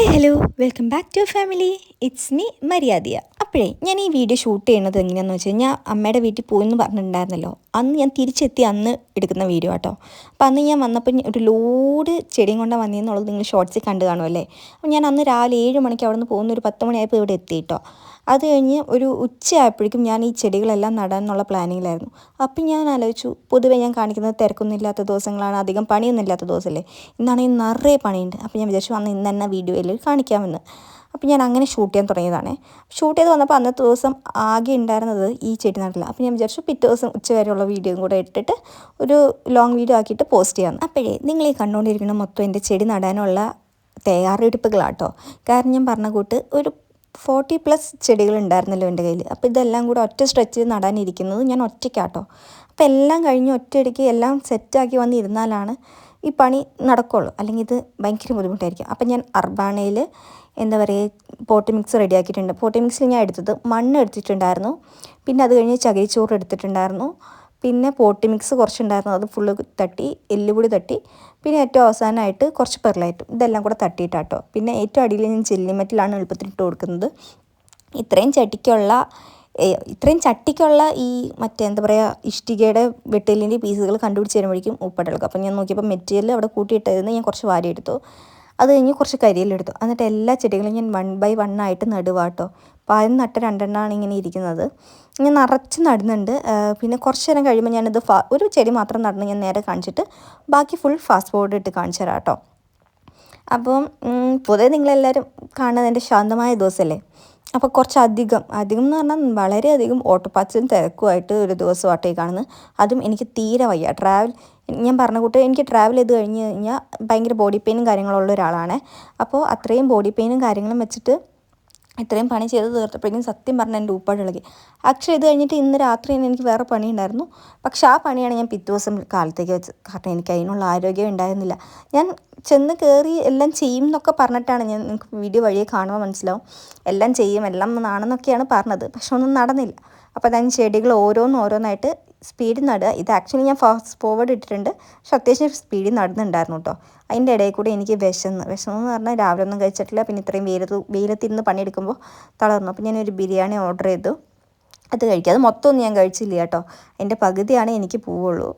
Hi hello welcome back to family it's me മര്യാദിയ. അപ്പോഴേ ഞാൻ ഈ വീഡിയോ ഷൂട്ട് ചെയ്യുന്നത് എങ്ങനെയാണെന്ന് വെച്ചാൽ ഞാൻ അമ്മയുടെ വീട്ടിൽ പോയെന്ന് പറഞ്ഞിട്ടുണ്ടായിരുന്നല്ലോ. അന്ന് ഞാൻ തിരിച്ചെത്തി അന്ന് എടുക്കുന്ന വീഡിയോ ആട്ടോ. അപ്പോൾ അന്ന് ഞാൻ വന്നപ്പോൾ ഒരു ലോഡ് ചെടിയും കൊണ്ടാണ് വന്നതെന്നുള്ളത് നിങ്ങൾ ഷോർട്സിൽ കണ്ടു കാണുമല്ലേ അപ്പോൾ ഞാൻ അന്ന് രാവിലെ ഏഴ് മണിക്ക് അവിടെ നിന്ന് പോകുന്ന ഒരു പത്ത് മണിയായപ്പോൾ ഇവിടെ എത്തി കേട്ടോ അത് കഴിഞ്ഞ് ഒരു ഉച്ചയായപ്പോഴേക്കും ഞാൻ ഈ ചെടികളെല്ലാം നടാനുള്ള പ്ലാനിങ്ങിലായിരുന്നു അപ്പം ഞാൻ ആലോചിച്ചു പൊതുവേ ഞാൻ കാണിക്കുന്നത് തിരക്കൊന്നും ഇല്ലാത്ത ദിവസങ്ങളാണ് അധികം പണിയൊന്നും ഇല്ലാത്ത ദിവസമല്ലേ? ഇന്നാണെങ്കിൽ നിറയെ പണിയുണ്ട്. അപ്പം ഞാൻ വിചാരിച്ചു അന്ന് ഇന്ന് തന്നെ വീഡിയോയിൽ കാണിക്കാമെന്ന്. അപ്പം ഞാൻ അങ്ങനെ ഷൂട്ട് ചെയ്യാൻ തുടങ്ങിയതാണ്. ഷൂട്ട് ചെയ്ത് വന്നപ്പോൾ അന്നത്തെ ദിവസം ആകെ ഉണ്ടായിരുന്നത് ഈ ചെടി നടില്ല അപ്പം ഞാൻ വിചാരിച്ചു പിറ്റേ ദിവസം ഉച്ച വരെയുള്ള വീഡിയോയും കൂടെ ഇട്ടിട്ട് ഒരു ലോങ് വീഡിയോ ആക്കിയിട്ട് പോസ്റ്റ് ചെയ്യാമെന്ന് അപ്പോഴേ നിങ്ങൾ ഈ കണ്ടുകൊണ്ടിരിക്കുന്ന മൊത്തം എന്റെ ചെടി നടാനുള്ള തയ്യാറെടുപ്പുകളാട്ടോ. കാരണം ഞാൻ പറഞ്ഞ കൂട്ട് ഒരു ഫോർട്ടി പ്ലസ് ചെടികൾ ഉണ്ടായിരുന്നല്ലോ എന്റെ കയ്യിൽ. അപ്പോൾ ഇതെല്ലാം കൂടെ ഒറ്റ സ്ട്രെച്ചിൽ നടാനിരിക്കുന്നത് ഞാൻ ഒറ്റയ്ക്കാട്ടോ. അപ്പോൾ എല്ലാം കഴിഞ്ഞ് ഒറ്റയടിക്ക് എല്ലാം സെറ്റാക്കി വന്നിരുന്നാലാണ് ഈ പണി നടക്കുള്ളൂ. അല്ലെങ്കിൽ ഇത് ഭയങ്കര ബുദ്ധിമുട്ടായിരിക്കും. അപ്പം ഞാൻ അർബാണയിൽ എന്താ പറയുക പോട്ടി മിക്സ് റെഡിയാക്കിയിട്ടുണ്ട് പോട്ടി മിക്സിൽ ഞാൻ എടുത്തത് മണ്ണ് എടുത്തിട്ടുണ്ടായിരുന്നു. പിന്നെ അത് കഴിഞ്ഞ് ചകിരിച്ചോറ് എടുത്തിട്ടുണ്ടായിരുന്നു. പിന്നെ പോട്ടി മിക്സ് കുറച്ചുണ്ടായിരുന്നു. അത് ഫുള്ള് തട്ടി എല്ലുപൊടി തട്ടി. പിന്നെ ഏറ്റവും അവസാനമായിട്ട് കുറച്ച് പെർലൈറ്റും ഇതെല്ലാം കൂടെ തട്ടിയിട്ടാട്ടോ. പിന്നെ ഏറ്റവും അടിയിൽ ഞാൻ ചെല്ലിമറ്റിലാണ് എളുപ്പത്തിന് ഇട്ട് കൊടുക്കുന്നത്. ഇത്രയും ചട്ടിക്കുള്ള ഇത്രയും ചട്ടിക്കുള്ള ഈ മറ്റേ എന്താ പറയുക ഇഷ്ടികയുടെ വെട്ടിലിന്റെ പീസുകൾ കണ്ടുപിടിച്ച് വരുമ്പോഴേക്കും ഉപ്പിട്ടിളക്കും അപ്പം ഞാൻ നോക്കിയപ്പോൾ മെറ്റീരിയൽ അവിടെ കൂട്ടിയിട്ടായിരുന്നു ഞാൻ കുറച്ച് വാരി എടുത്തു അത് കഴിഞ്ഞ് കുറച്ച് കരിയിലെടുത്തു എന്നിട്ട് എല്ലാ ചെടികളും ഞാൻ വൺ ബൈ വൺ ആയിട്ട് നടുവാട്ടോ. അപ്പോൾ ആദ്യം നട്ട രണ്ടെണ്ണമാണ് ഇങ്ങനെ ഇരിക്കുന്നത്. ഞാൻ നിറച്ച് നടുന്നുണ്ട്. പിന്നെ കുറച്ച് നേരം കഴിയുമ്പോൾ ഞാനത് ഫാ ഒരു ചെടി മാത്രം നടന്ന് ഞാൻ നേരെ കാണിച്ചിട്ട് ബാക്കി ഫുൾ ഫാസ്റ്റ് ഫോർവേഡ് ഇട്ട് കാണിച്ചു തരാം കേട്ടോ അപ്പം പൊതുവെ നിങ്ങളെല്ലാവരും കാണുന്നത് എന്റെ ശാന്തമായ ദിവസമല്ലേ അപ്പോൾ കുറച്ചധികം അധികം എന്ന് പറഞ്ഞാൽ വളരെയധികം ഓട്ടപ്പാച്ചിലും തിരക്കുമായിട്ട് ഒരു ദിവസം ദിവസമായിട്ടേ കാണുന്നത്. അതും എനിക്ക് തീരെ വയ്യ. ട്രാവൽ ഞാൻ പറഞ്ഞ കൂട്ട് എനിക്ക് ട്രാവൽ ചെയ്ത് കഴിഞ്ഞ് കഴിഞ്ഞാൽ ഭയങ്കര ബോഡി പെയിനും കാര്യങ്ങളുള്ള ഒരാളാണ്. അപ്പോൾ അത്രയും ബോഡി പെയിനും കാര്യങ്ങളും വെച്ചിട്ട് ഇത്രയും പണി ചെയ്ത് തീർത്തപ്പോഴേക്കും സത്യം പറഞ്ഞാൽ എന്റെ ഉപ്പാട് അക്ഷയ ഇത് കഴിഞ്ഞിട്ട് ഇന്ന് രാത്രി തന്നെ എനിക്ക് വേറെ പണി ഉണ്ടായിരുന്നു പക്ഷെ ആ പണിയാണ് ഞാൻ പിറ്റേ ദിവസം കാലത്തേക്ക് വെച്ചത് കാരണം എനിക്ക് അതിനുള്ള ആരോഗ്യം ഉണ്ടായിരുന്നില്ല. ഞാൻ ചെന്ന് കയറി എല്ലാം ചെയ്യും എന്നൊക്കെ പറഞ്ഞിട്ടാണ് ഞാൻ നിങ്ങൾക്ക് വീഡിയോ വഴിയെ കാണുമ്പോൾ മനസ്സിലാവും. എല്ലാം ചെയ്യും എല്ലാം നാണെന്നൊക്കെയാണ് പറഞ്ഞത്. പക്ഷെ ഒന്നും നടന്നില്ല. അപ്പോൾ ഞാൻ ചെടികൾ ഓരോന്ന് ഓരോന്നായിട്ട് സ്പീഡിൽ നടുക ഇത് ആക്ച്വലി ഞാൻ ഫാസ്റ്റ് ഫോർവേഡ് ഇട്ടിട്ടുണ്ട്. പക്ഷെ അത്യാവശ്യം സ്പീഡിൽ നടന്നുണ്ടായിരുന്നു കേട്ടോ അതിന്റെ ഇടയിൽ കൂടെ എനിക്ക് വിശന്ന് വിശമെന്ന് പറഞ്ഞാൽ രാവിലെ ഒന്നും കഴിച്ചിട്ടില്ല. പിന്നെ ഇത്രയും വെയിലത്ത് വെയിലത്തിരുന്ന് പണിയെടുക്കുമ്പോൾ തളർന്നു. അപ്പോൾ ഞാനൊരു ബിരിയാണി ഓർഡർ ചെയ്തു. അത് കഴിക്കുക അത് മൊത്തമൊന്നും ഞാൻ കഴിച്ചില്ല കേട്ടോ അതിന്റെ പകുതിയാണ് എനിക്ക് പോവുള്ളൂ.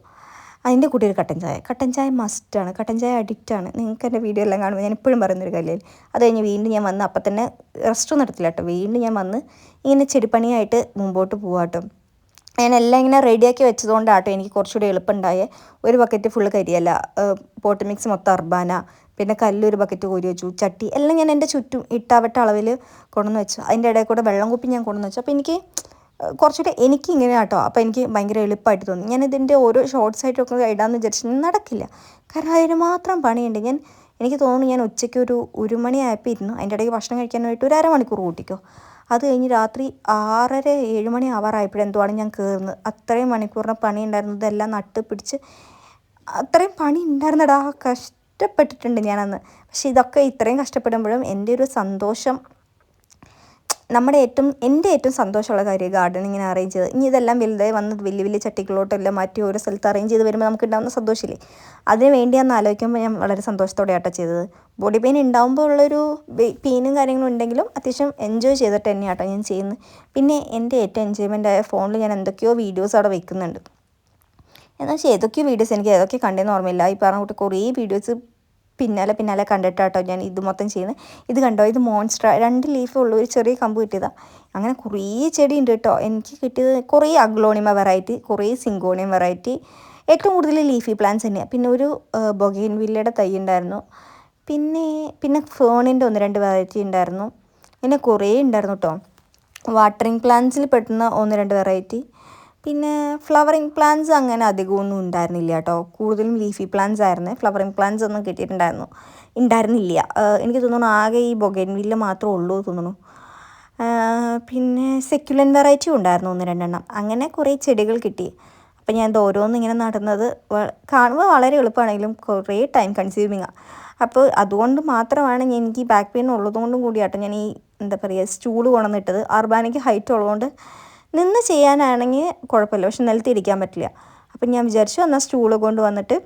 അതിന്റെ കൂടെ ഒരു കട്ടൻ ചായ. കട്ടൻ ചായ മസ്റ്റാണ് കട്ടൻ ചായ അഡിക്റ്റാണ് നിങ്ങൾക്ക് എന്റെ വീഡിയോ എല്ലാം കാണുമ്പോൾ ഞാൻ ഇപ്പോഴും പറയുന്നൊരു കാര്യമില്ല അത് കഴിഞ്ഞ് വീണ്ടും ഞാൻ വന്ന് അപ്പം തന്നെ റെസ്റ്റ് ഒന്നും എടുത്തില്ല കേട്ടോ വീണ്ടും ഞാൻ വന്ന് ഇങ്ങനെ ചെടിപ്പണിയായിട്ട് മുമ്പോട്ട് പോവാട്ടോ ഞാൻ എല്ലാം ഇങ്ങനെ റെഡിയാക്കി വെച്ചതുകൊണ്ടാണ് വെച്ചതുകൊണ്ടാട്ടോ എനിക്ക് കുറച്ചുകൂടി എളുപ്പമുണ്ടായേ. ഒരു ബക്കറ്റ് ഫുള്ള് കരിയല്ല പോട്ട് മിക്സ് മൊത്തം അർബാന പിന്നെ കല്ലൊരു ബക്കറ്റ് കോരി വെച്ചു ചട്ടി എല്ലാം ഞാൻ എന്റെ ചുറ്റും ഇട്ടാവട്ട അളവിൽ കൊണ്ടുവന്ന് വെച്ചു. അതിന്റെ ഇടയിൽ കൂടെ വെള്ളം കുപ്പി ഞാൻ കൊണ്ടുവന്ന് വെച്ചു. അപ്പോൾ എനിക്ക് കുറച്ചുകൂടി എനിക്ക് ഇങ്ങനെ കേട്ടോ അപ്പോൾ എനിക്ക് ഭയങ്കര എളുപ്പമായിട്ട് തോന്നി. ഞാൻ ഇതിന്റെ ഓരോ ഷോർട്സ് ആയിട്ടൊക്കെ ഇടാമെന്ന് വിചാരിച്ചു നടക്കില്ല. കാരണം അതിന് മാത്രം പണിയുണ്ട്. ഞാൻ എനിക്ക് തോന്നുന്നു ഞാൻ ഉച്ചയ്ക്ക് ഒരു ഒരു മണിയായപ്പോൾ ഇരുന്നു. അതിന്റെ ഇടയ്ക്ക് ഭക്ഷണം കഴിക്കാനായിട്ട് ഒരു അരമണിക്കൂർ കൂട്ടിക്കോ. അത് കഴിഞ്ഞ് രാത്രി ആറര ഏഴ് മണി ആവാറായപ്പോഴെന്തുവാണ് ഞാൻ കയറുന്നത് അത്രയും മണിക്കൂറിന് പണി ഉണ്ടായിരുന്നത് എല്ലാം നട്ട് പിടിച്ച് അത്രയും പണി ഉണ്ടായിരുന്നടാ. കഷ്ടപ്പെട്ടിട്ടുണ്ട് ഞാനന്ന്. പക്ഷെ ഇതൊക്കെ ഇത്രയും കഷ്ടപ്പെടുമ്പോഴും എന്റെ ഒരു സന്തോഷം നമ്മുടെ ഏറ്റവും എന്റെ ഏറ്റവും സന്തോഷമുള്ള കാര്യം ഗാർഡനിങ്ങിനെ അറേഞ്ച് ചെയ്ത് ഇനി ഇതെല്ലാം വലുതായി വന്ന് വലിയ വലിയ ചട്ടികളോട്ടെല്ലാം മാറ്റി ഓരോ സ്ഥലത്ത് അറേഞ്ച് ചെയ്ത് വരുമ്പോൾ നമുക്ക് ഉണ്ടാകുന്ന സന്തോഷമില്ലേ? അതിന് വേണ്ടി അന്ന് ആലോചിക്കുമ്പോൾ ഞാൻ വളരെ സന്തോഷത്തോടെ ആട്ടോ ചെയ്തത്. ബോഡി പെയിൻ ഉണ്ടാകുമ്പോൾ ഉള്ളൊരു പെയിനും കാര്യങ്ങളും ഉണ്ടെങ്കിലും അത്യാവശ്യം എൻജോയ് ചെയ്തിട്ട് തന്നെയാട്ടോ ഞാൻ ചെയ്യുന്നത്. പിന്നെ എന്റെ ഏറ്റവും എൻജോയ്മെന്റ് ആയ ഫോണിൽ ഞാൻ എന്തൊക്കെയോ വീഡിയോസ് അവിടെ വെക്കുന്നുണ്ട്. എന്നാൽ വെച്ചാൽ ഏതൊക്കെയോ വീഡിയോസ് എനിക്ക് ഏതൊക്കെ കണ്ടെന്ന് ഓർമ്മയില്ല. ഈ പറഞ്ഞ കൂട്ട് കുറേ വീഡിയോസ് പിന്നാലെ പിന്നാലെ കണ്ടിട്ടാട്ടോ ഞാൻ ഇത് മൊത്തം ചെയ്യുന്നത്. ഇത് കണ്ടോ? ഇത് മോൺസ്റ്റർ രണ്ട് ലീഫ് ഉള്ള. ഒരു ചെറിയ കമ്പ് കിട്ടിയതാണ് അങ്ങനെ കുറേ ചെടി ഉണ്ട് കേട്ടോ. എനിക്ക് കിട്ടിയത് കുറേ അഗ്ലോണിമ വെറൈറ്റി കുറേ സിങ്കോണിയം വെറൈറ്റി ഏറ്റവും കൂടുതൽ ലീഫി പ്ലാന്റ്സ് തന്നെയാണ് പിന്നെ ഒരു ബൊഗൈൻ വില്ലയുടെ തൈ ഉണ്ടായിരുന്നു. പിന്നെ പിന്നെ ഫേണിന്റെ ഒന്ന് രണ്ട് വെറൈറ്റി ഉണ്ടായിരുന്നു. പിന്നെ കുറേ ഉണ്ടായിരുന്നു കേട്ടോ. വാട്ടറിങ് പ്ലാന്റ്സിൽ പെട്ടുന്ന ഒന്ന് രണ്ട് വെറൈറ്റി പിന്നെ ഫ്ലവറിങ് പ്ലാന്റ്സ് അങ്ങനെ അധികമൊന്നും ഉണ്ടായിരുന്നില്ല കേട്ടോ. കൂടുതലും ലീഫി പ്ലാന്റ്സ് ആയിരുന്നു. ഫ്ലവറിങ് പ്ലാന്റ്സ് ഒന്നും കിട്ടിയിട്ടുണ്ടായിരുന്നു. ഉണ്ടായിരുന്നില്ല. എനിക്ക് തോന്നുന്നു ആകെ ഈ ബൊഗൈൻവില്ല മാത്രമേ ഉള്ളൂ തോന്നുന്നു. പിന്നെ സെക്യുലൻ വെറൈറ്റി ഉണ്ടായിരുന്നു ഒന്ന് രണ്ടെണ്ണം. അങ്ങനെ കുറേ ചെടികൾ കിട്ടി. അപ്പം ഞാൻ ഇത് ഓരോന്നും ഇങ്ങനെ നടുന്നത് കാണുമ്പോൾ വളരെ എളുപ്പമാണെങ്കിലും കുറേ ടൈം കൺസ്യൂമിങ്ങാണ് അപ്പോൾ അതുകൊണ്ട് മാത്രമാണ് ഞാൻ എനിക്ക് ബാക്ക് പെയിൻ ഉള്ളതുകൊണ്ടും കൂടിയാട്ടോ ഞാൻ ഈ എന്താ പറയുക സ്റ്റൂൾ കൊണ്ടുവന്നിട്ടത്. അർബാനിക്ക് ഹൈറ്റ് ഉള്ളതുകൊണ്ട് നിന്ന് ചെയ്യാനാണെങ്കിൽ കുഴപ്പമില്ല. പക്ഷെ നിലത്ത് ഇരിക്കാൻ പറ്റില്ല. അപ്പം ഞാൻ വിചാരിച്ചു എന്നാൽ സ്റ്റൂൾ കൊണ്ട് വന്നിട്ട്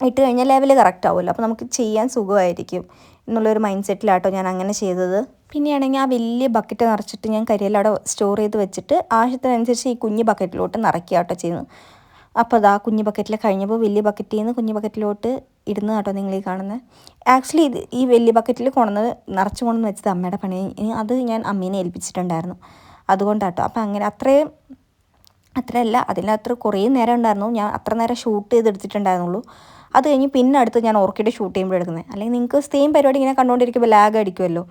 ഇട്ട് കഴിഞ്ഞാൽ ലെവൽ കറക്റ്റ് ആവുമല്ലോ. അപ്പോൾ നമുക്ക് ചെയ്യാൻ സുഖമായിരിക്കും എന്നുള്ളൊരു മൈൻഡ് സെറ്റിലാട്ടോ ഞാൻ അങ്ങനെ ചെയ്തത്. പിന്നെയാണെങ്കിൽ ആ വലിയ ബക്കറ്റ് നിറച്ചിട്ട് ഞാൻ കരിയെല്ലാം അവിടെ സ്റ്റോർ ചെയ്ത് വെച്ചിട്ട് ആവശ്യത്തിനനുസരിച്ച് ഈ കുഞ്ഞ് ബക്കറ്റിലോട്ട് നിറയ്ക്കുക കേട്ടോ ചെയ്യുന്നത്. അപ്പോൾ അതാ കുഞ്ഞ് ബക്കറ്റിൽ കഴിഞ്ഞപ്പോൾ വലിയ ബക്കറ്റിൽ നിന്ന് കുഞ്ഞ് ബക്കറ്റിലോട്ട് ഇടുന്ന കേട്ടോ നിങ്ങൾ ഈ കാണുന്നത്. ആക്ച്വലി ഇത് ഈ വലിയ ബക്കറ്റിൽ കൊണ്ടുവന്ന് നിറച്ച് കൊണ്ടുവന്ന് വെച്ചത് അമ്മയുടെ പണി അത് ഞാൻ അമ്മീനെ ഏൽപ്പിച്ചിട്ടുണ്ടായിരുന്നു. അതുകൊണ്ടാട്ടോ. അപ്പം അങ്ങനെ അത്രയും അത്രയല്ല. അതിനകത്ത് കുറേ നേരം ഉണ്ടായിരുന്നു. ഞാൻ അത്ര നേരം ഷൂട്ട് ചെയ്തെടുത്തിട്ടുണ്ടായിരുന്നുള്ളൂ. അത് കഴിഞ്ഞ് പിന്നെ അടുത്ത് ഞാൻ ഓർക്കിഡ് ഷൂട്ട് ചെയ്യുമ്പോൾ എടുക്കുന്നത്. അല്ലെങ്കിൽ നിങ്ങൾക്ക് സെയിം പരിപാടി ഇങ്ങനെ കണ്ടുകൊണ്ടിരിക്കുമ്പോൾ ലാഗ് അടിക്കുമല്ലോ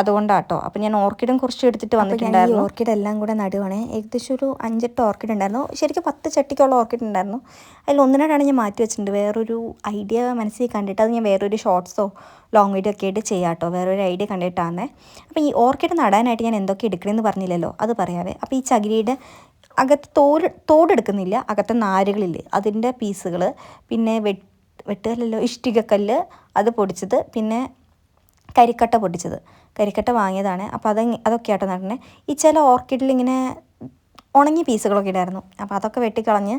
അതുകൊണ്ടാട്ടോ. അപ്പോൾ ഞാൻ ഓർക്കിഡും കുറച്ച് എടുത്തിട്ട് വന്നിട്ടുണ്ടായിരുന്നു. ഓർക്കിഡ് എല്ലാം കൂടെ നടുവാണേ. ഏകദേശം ഒരു അഞ്ചെട്ട് ഓർക്കിഡ് ഉണ്ടായിരുന്നു. ശരിക്കും പത്ത് ചട്ടിക്കുള്ള ഓർക്കിഡ് ഉണ്ടായിരുന്നു. അതിൽ ഒന്നിനാണ് ഞാൻ മാറ്റി വെച്ചിട്ടുണ്ട്. വേറൊരു ഐഡിയ മനസ്സിൽ കണ്ടിട്ട് അത് ഞാൻ വേറൊരു ഷോർട്സോ ലോങ് വീഡിയോ ഒക്കെ ആയിട്ട് ചെയ്യാട്ടോ. കേട്ടോ വേറൊരു ഐഡിയ കണ്ടിട്ടാണ് അപ്പോൾ ഈ ഓർക്കിഡ് നടാനായിട്ട് ഞാൻ എന്തൊക്കെ എടുക്കണമെന്ന് പറഞ്ഞില്ലല്ലോ. അത് പറയാവേ. അപ്പോൾ ഈ ചകിരിയുടെ അകത്ത് തോട് തോടെടുക്കുന്നില്ല. അകത്തെ നാരുകളില്ലേ. അതിന്റെ പീസുകൾ പിന്നെ വെട്ട് വെട്ടുകല്ലല്ലോ? ഇഷ്ടികക്കല്ല്. അത് പൊടിച്ചത്. പിന്നെ കരിക്കട്ട പൊടിച്ചത്. കരിക്കട്ട വാങ്ങിയതാണ്. അപ്പോൾ അത് അതൊക്കെ ആട്ടോ നടണേ ഈ ചില ഓർക്കിഡിൽ ഇങ്ങനെ ഉണങ്ങിയ പീസുകളൊക്കെ ഇടായിരുന്നു. അപ്പോൾ അതൊക്കെ വെട്ടിക്കളഞ്ഞ്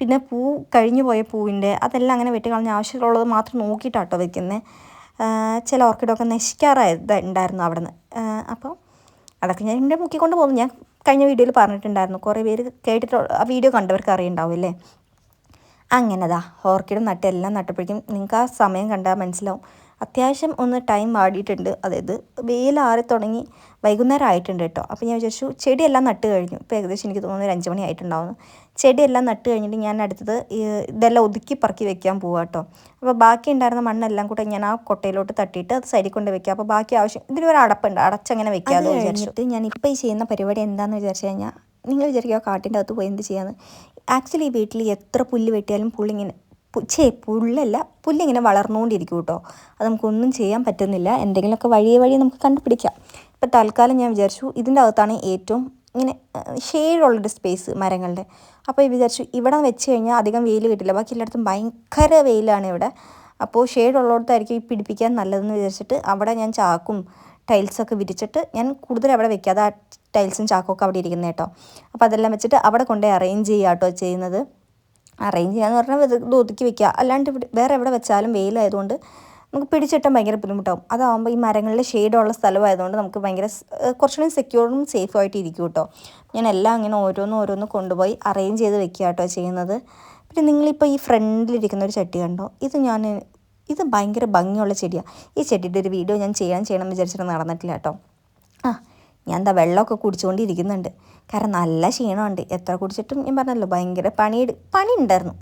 പിന്നെ പൂ കഴിഞ്ഞു പോയ പൂവിന്റെ അതെല്ലാം അങ്ങനെ വെട്ടിക്കളഞ്ഞ് ആവശ്യമുള്ളത് മാത്രം നോക്കിയിട്ടാട്ടോ വെക്കുന്നത് ചില ഓർക്കിഡൊക്കെ നശിക്കാറായത് ഉണ്ടായിരുന്നു അവിടെ നിന്ന് അപ്പോൾ അതൊക്കെ ഞാൻ എന്റെ മുക്കിക്കൊണ്ട് പോകുന്നു ഞാൻ കഴിഞ്ഞ വീഡിയോയിൽ പറഞ്ഞിട്ടുണ്ടായിരുന്നു. കുറേ പേര് കേട്ടിട്ടുള്ള ആ വീഡിയോ കണ്ടവർക്ക് അറിയുണ്ടാവും അല്ലേ? അങ്ങനെതാ ഓർക്കിഡ് നട്ട് എല്ലാം നട്ടപ്പോഴേക്കും നിങ്ങൾക്ക് ആ സമയം കണ്ടാൽ മനസ്സിലാവും. അത്യാവശ്യം ഒന്ന് ടൈം ആടിയിട്ടുണ്ട് അതായത് വെയിലാറി തുടങ്ങി വൈകുന്നേരം ആയിട്ടുണ്ട് കേട്ടോ. അപ്പോൾ ഞാൻ വിചാരിച്ചു ചെടിയെല്ലാം നട്ട് കഴിഞ്ഞു. ഇപ്പോൾ ഏകദേശം എനിക്ക് തോന്നുന്നു ഒരു അഞ്ച് മണി ആയിട്ടുണ്ടാവുന്നു. ചെടിയെല്ലാം നട്ട് കഴിഞ്ഞിട്ട് ഞാൻ അടുത്തത് ഇതെല്ലാം ഒതുക്കി പറക്കി വെക്കാൻ പോവാം കേട്ടോ. അപ്പോൾ ബാക്കി ഉണ്ടായിരുന്ന മണ്ണെല്ലാം കൂടെ ഞാൻ ആ കൊട്ടയിലോട്ട് തട്ടിയിട്ട് അത് സൈഡിൽ കൊണ്ട് വെക്കുക അപ്പോൾ ബാക്കി ആവശ്യം ഇതിലൊരു അടപ്പുണ്ട്. അടച്ചങ്ങനെ വെക്കാമെന്ന് വിചാരിച്ചിട്ട് ഞാൻ ഇപ്പോൾ ഈ ചെയ്യുന്ന പരിപാടി എന്താണെന്ന് വിചാരിച്ചു കഴിഞ്ഞാൽ നിങ്ങൾ വിചാരിക്കുക കാട്ടിന്റെ അകത്ത് പോയി എന്ത് ചെയ്യാന്ന്. ആക്ച്വലി വീട്ടിൽ എത്ര പുല്ല് വെട്ടിയാലും പുള്ളിങ്ങനെ ചേ പുല്ലല്ല പുല്ലിങ്ങനെ വളർന്നുകൊണ്ടിരിക്കും കേട്ടോ. അത് നമുക്കൊന്നും ചെയ്യാൻ പറ്റുന്നില്ല. എന്തെങ്കിലുമൊക്കെ വഴിയെ വഴി നമുക്ക് കണ്ടുപിടിക്കാം. ഇപ്പം തൽക്കാലം ഞാൻ വിചാരിച്ചു ഇതിന്റെ അകത്താണ് ഏറ്റവും ഇങ്ങനെ ഷെയ്ഡുള്ളൊരു സ്പേസ് മരങ്ങളുടെ. അപ്പോൾ വിചാരിച്ചു ഇവിടെ വെച്ച് കഴിഞ്ഞാൽ അധികം വെയിൽ കിട്ടില്ല. ബാക്കി എല്ലായിടത്തും ഭയങ്കര വെയിലാണ് ഇവിടെ. അപ്പോൾ ഷെയ്ഡ് ഉള്ളിടത്തായിരിക്കും ഈ പിടിപ്പിക്കാൻ നല്ലതെന്ന് വിചാരിച്ചിട്ട് അവിടെ ഞാൻ ചാക്കും ടൈൽസൊക്കെ വിരിച്ചിട്ട് ഞാൻ കൂടുതൽ അവിടെ വെക്കാതെ ആ ടൈൽസും ചാക്കൊക്കെ അവിടെ ഇരിക്കുന്നത് കേട്ടോ. അപ്പോൾ അതെല്ലാം വെച്ചിട്ട് അവിടെ കൊണ്ടുപോയി അറേഞ്ച് ചെയ്യുക കേട്ടോ ചെയ്യുന്നത്. അറേഞ്ച് ചെയ്യാന്ന് പറഞ്ഞാൽ ഇത് ഒതുക്കി വെക്കുക അല്ലാണ്ട് വേറെ എവിടെ വെച്ചാലും വെയിലായതുകൊണ്ട് നമുക്ക് പിടിച്ചിട്ടാൻ ഭയങ്കര ബുദ്ധിമുട്ടാവും. അതാകുമ്പോൾ ഈ മരങ്ങളിൽ ഷെയ്ഡുള്ള സ്ഥലമായതുകൊണ്ട് നമുക്ക് ഭയങ്കര കുറച്ചുകൂടി സെക്യൂറും സേഫും ആയിട്ട് ഇരിക്കും കേട്ടോ. ഞാൻ എല്ലാം അങ്ങനെ ഓരോന്നും ഓരോന്ന് കൊണ്ടുപോയി അറേഞ്ച് ചെയ്ത് വെക്കുക കേട്ടോ ചെയ്യുന്നത്. പിന്നെ നിങ്ങളിപ്പോൾ ഈ ഫ്രണ്ടിലിരിക്കുന്ന ഒരു ചട്ടി കണ്ടോ? ഇത് ഞാൻ ഇത് ഭയങ്കര ഭംഗിയുള്ള ചെടിയാണ് ഈ ചെടിയുടെ ഒരു വീഡിയോ ഞാൻ ചെയ്യാൻ ചെയ്യണം വിചാരിച്ചിട്ട് നടന്നിട്ടില്ല കേട്ടോ. ആ ഞാൻ എന്താ വെള്ളമൊക്കെ കുടിച്ചുകൊണ്ടിരിക്കുന്നുണ്ട്. കാരണം നല്ല ക്ഷീണമുണ്ട്. എത്ര കുടിച്ചിട്ടും ഞാൻ പറഞ്ഞല്ലോ ഭയങ്കര പണി പണി ഉണ്ടായിരുന്നു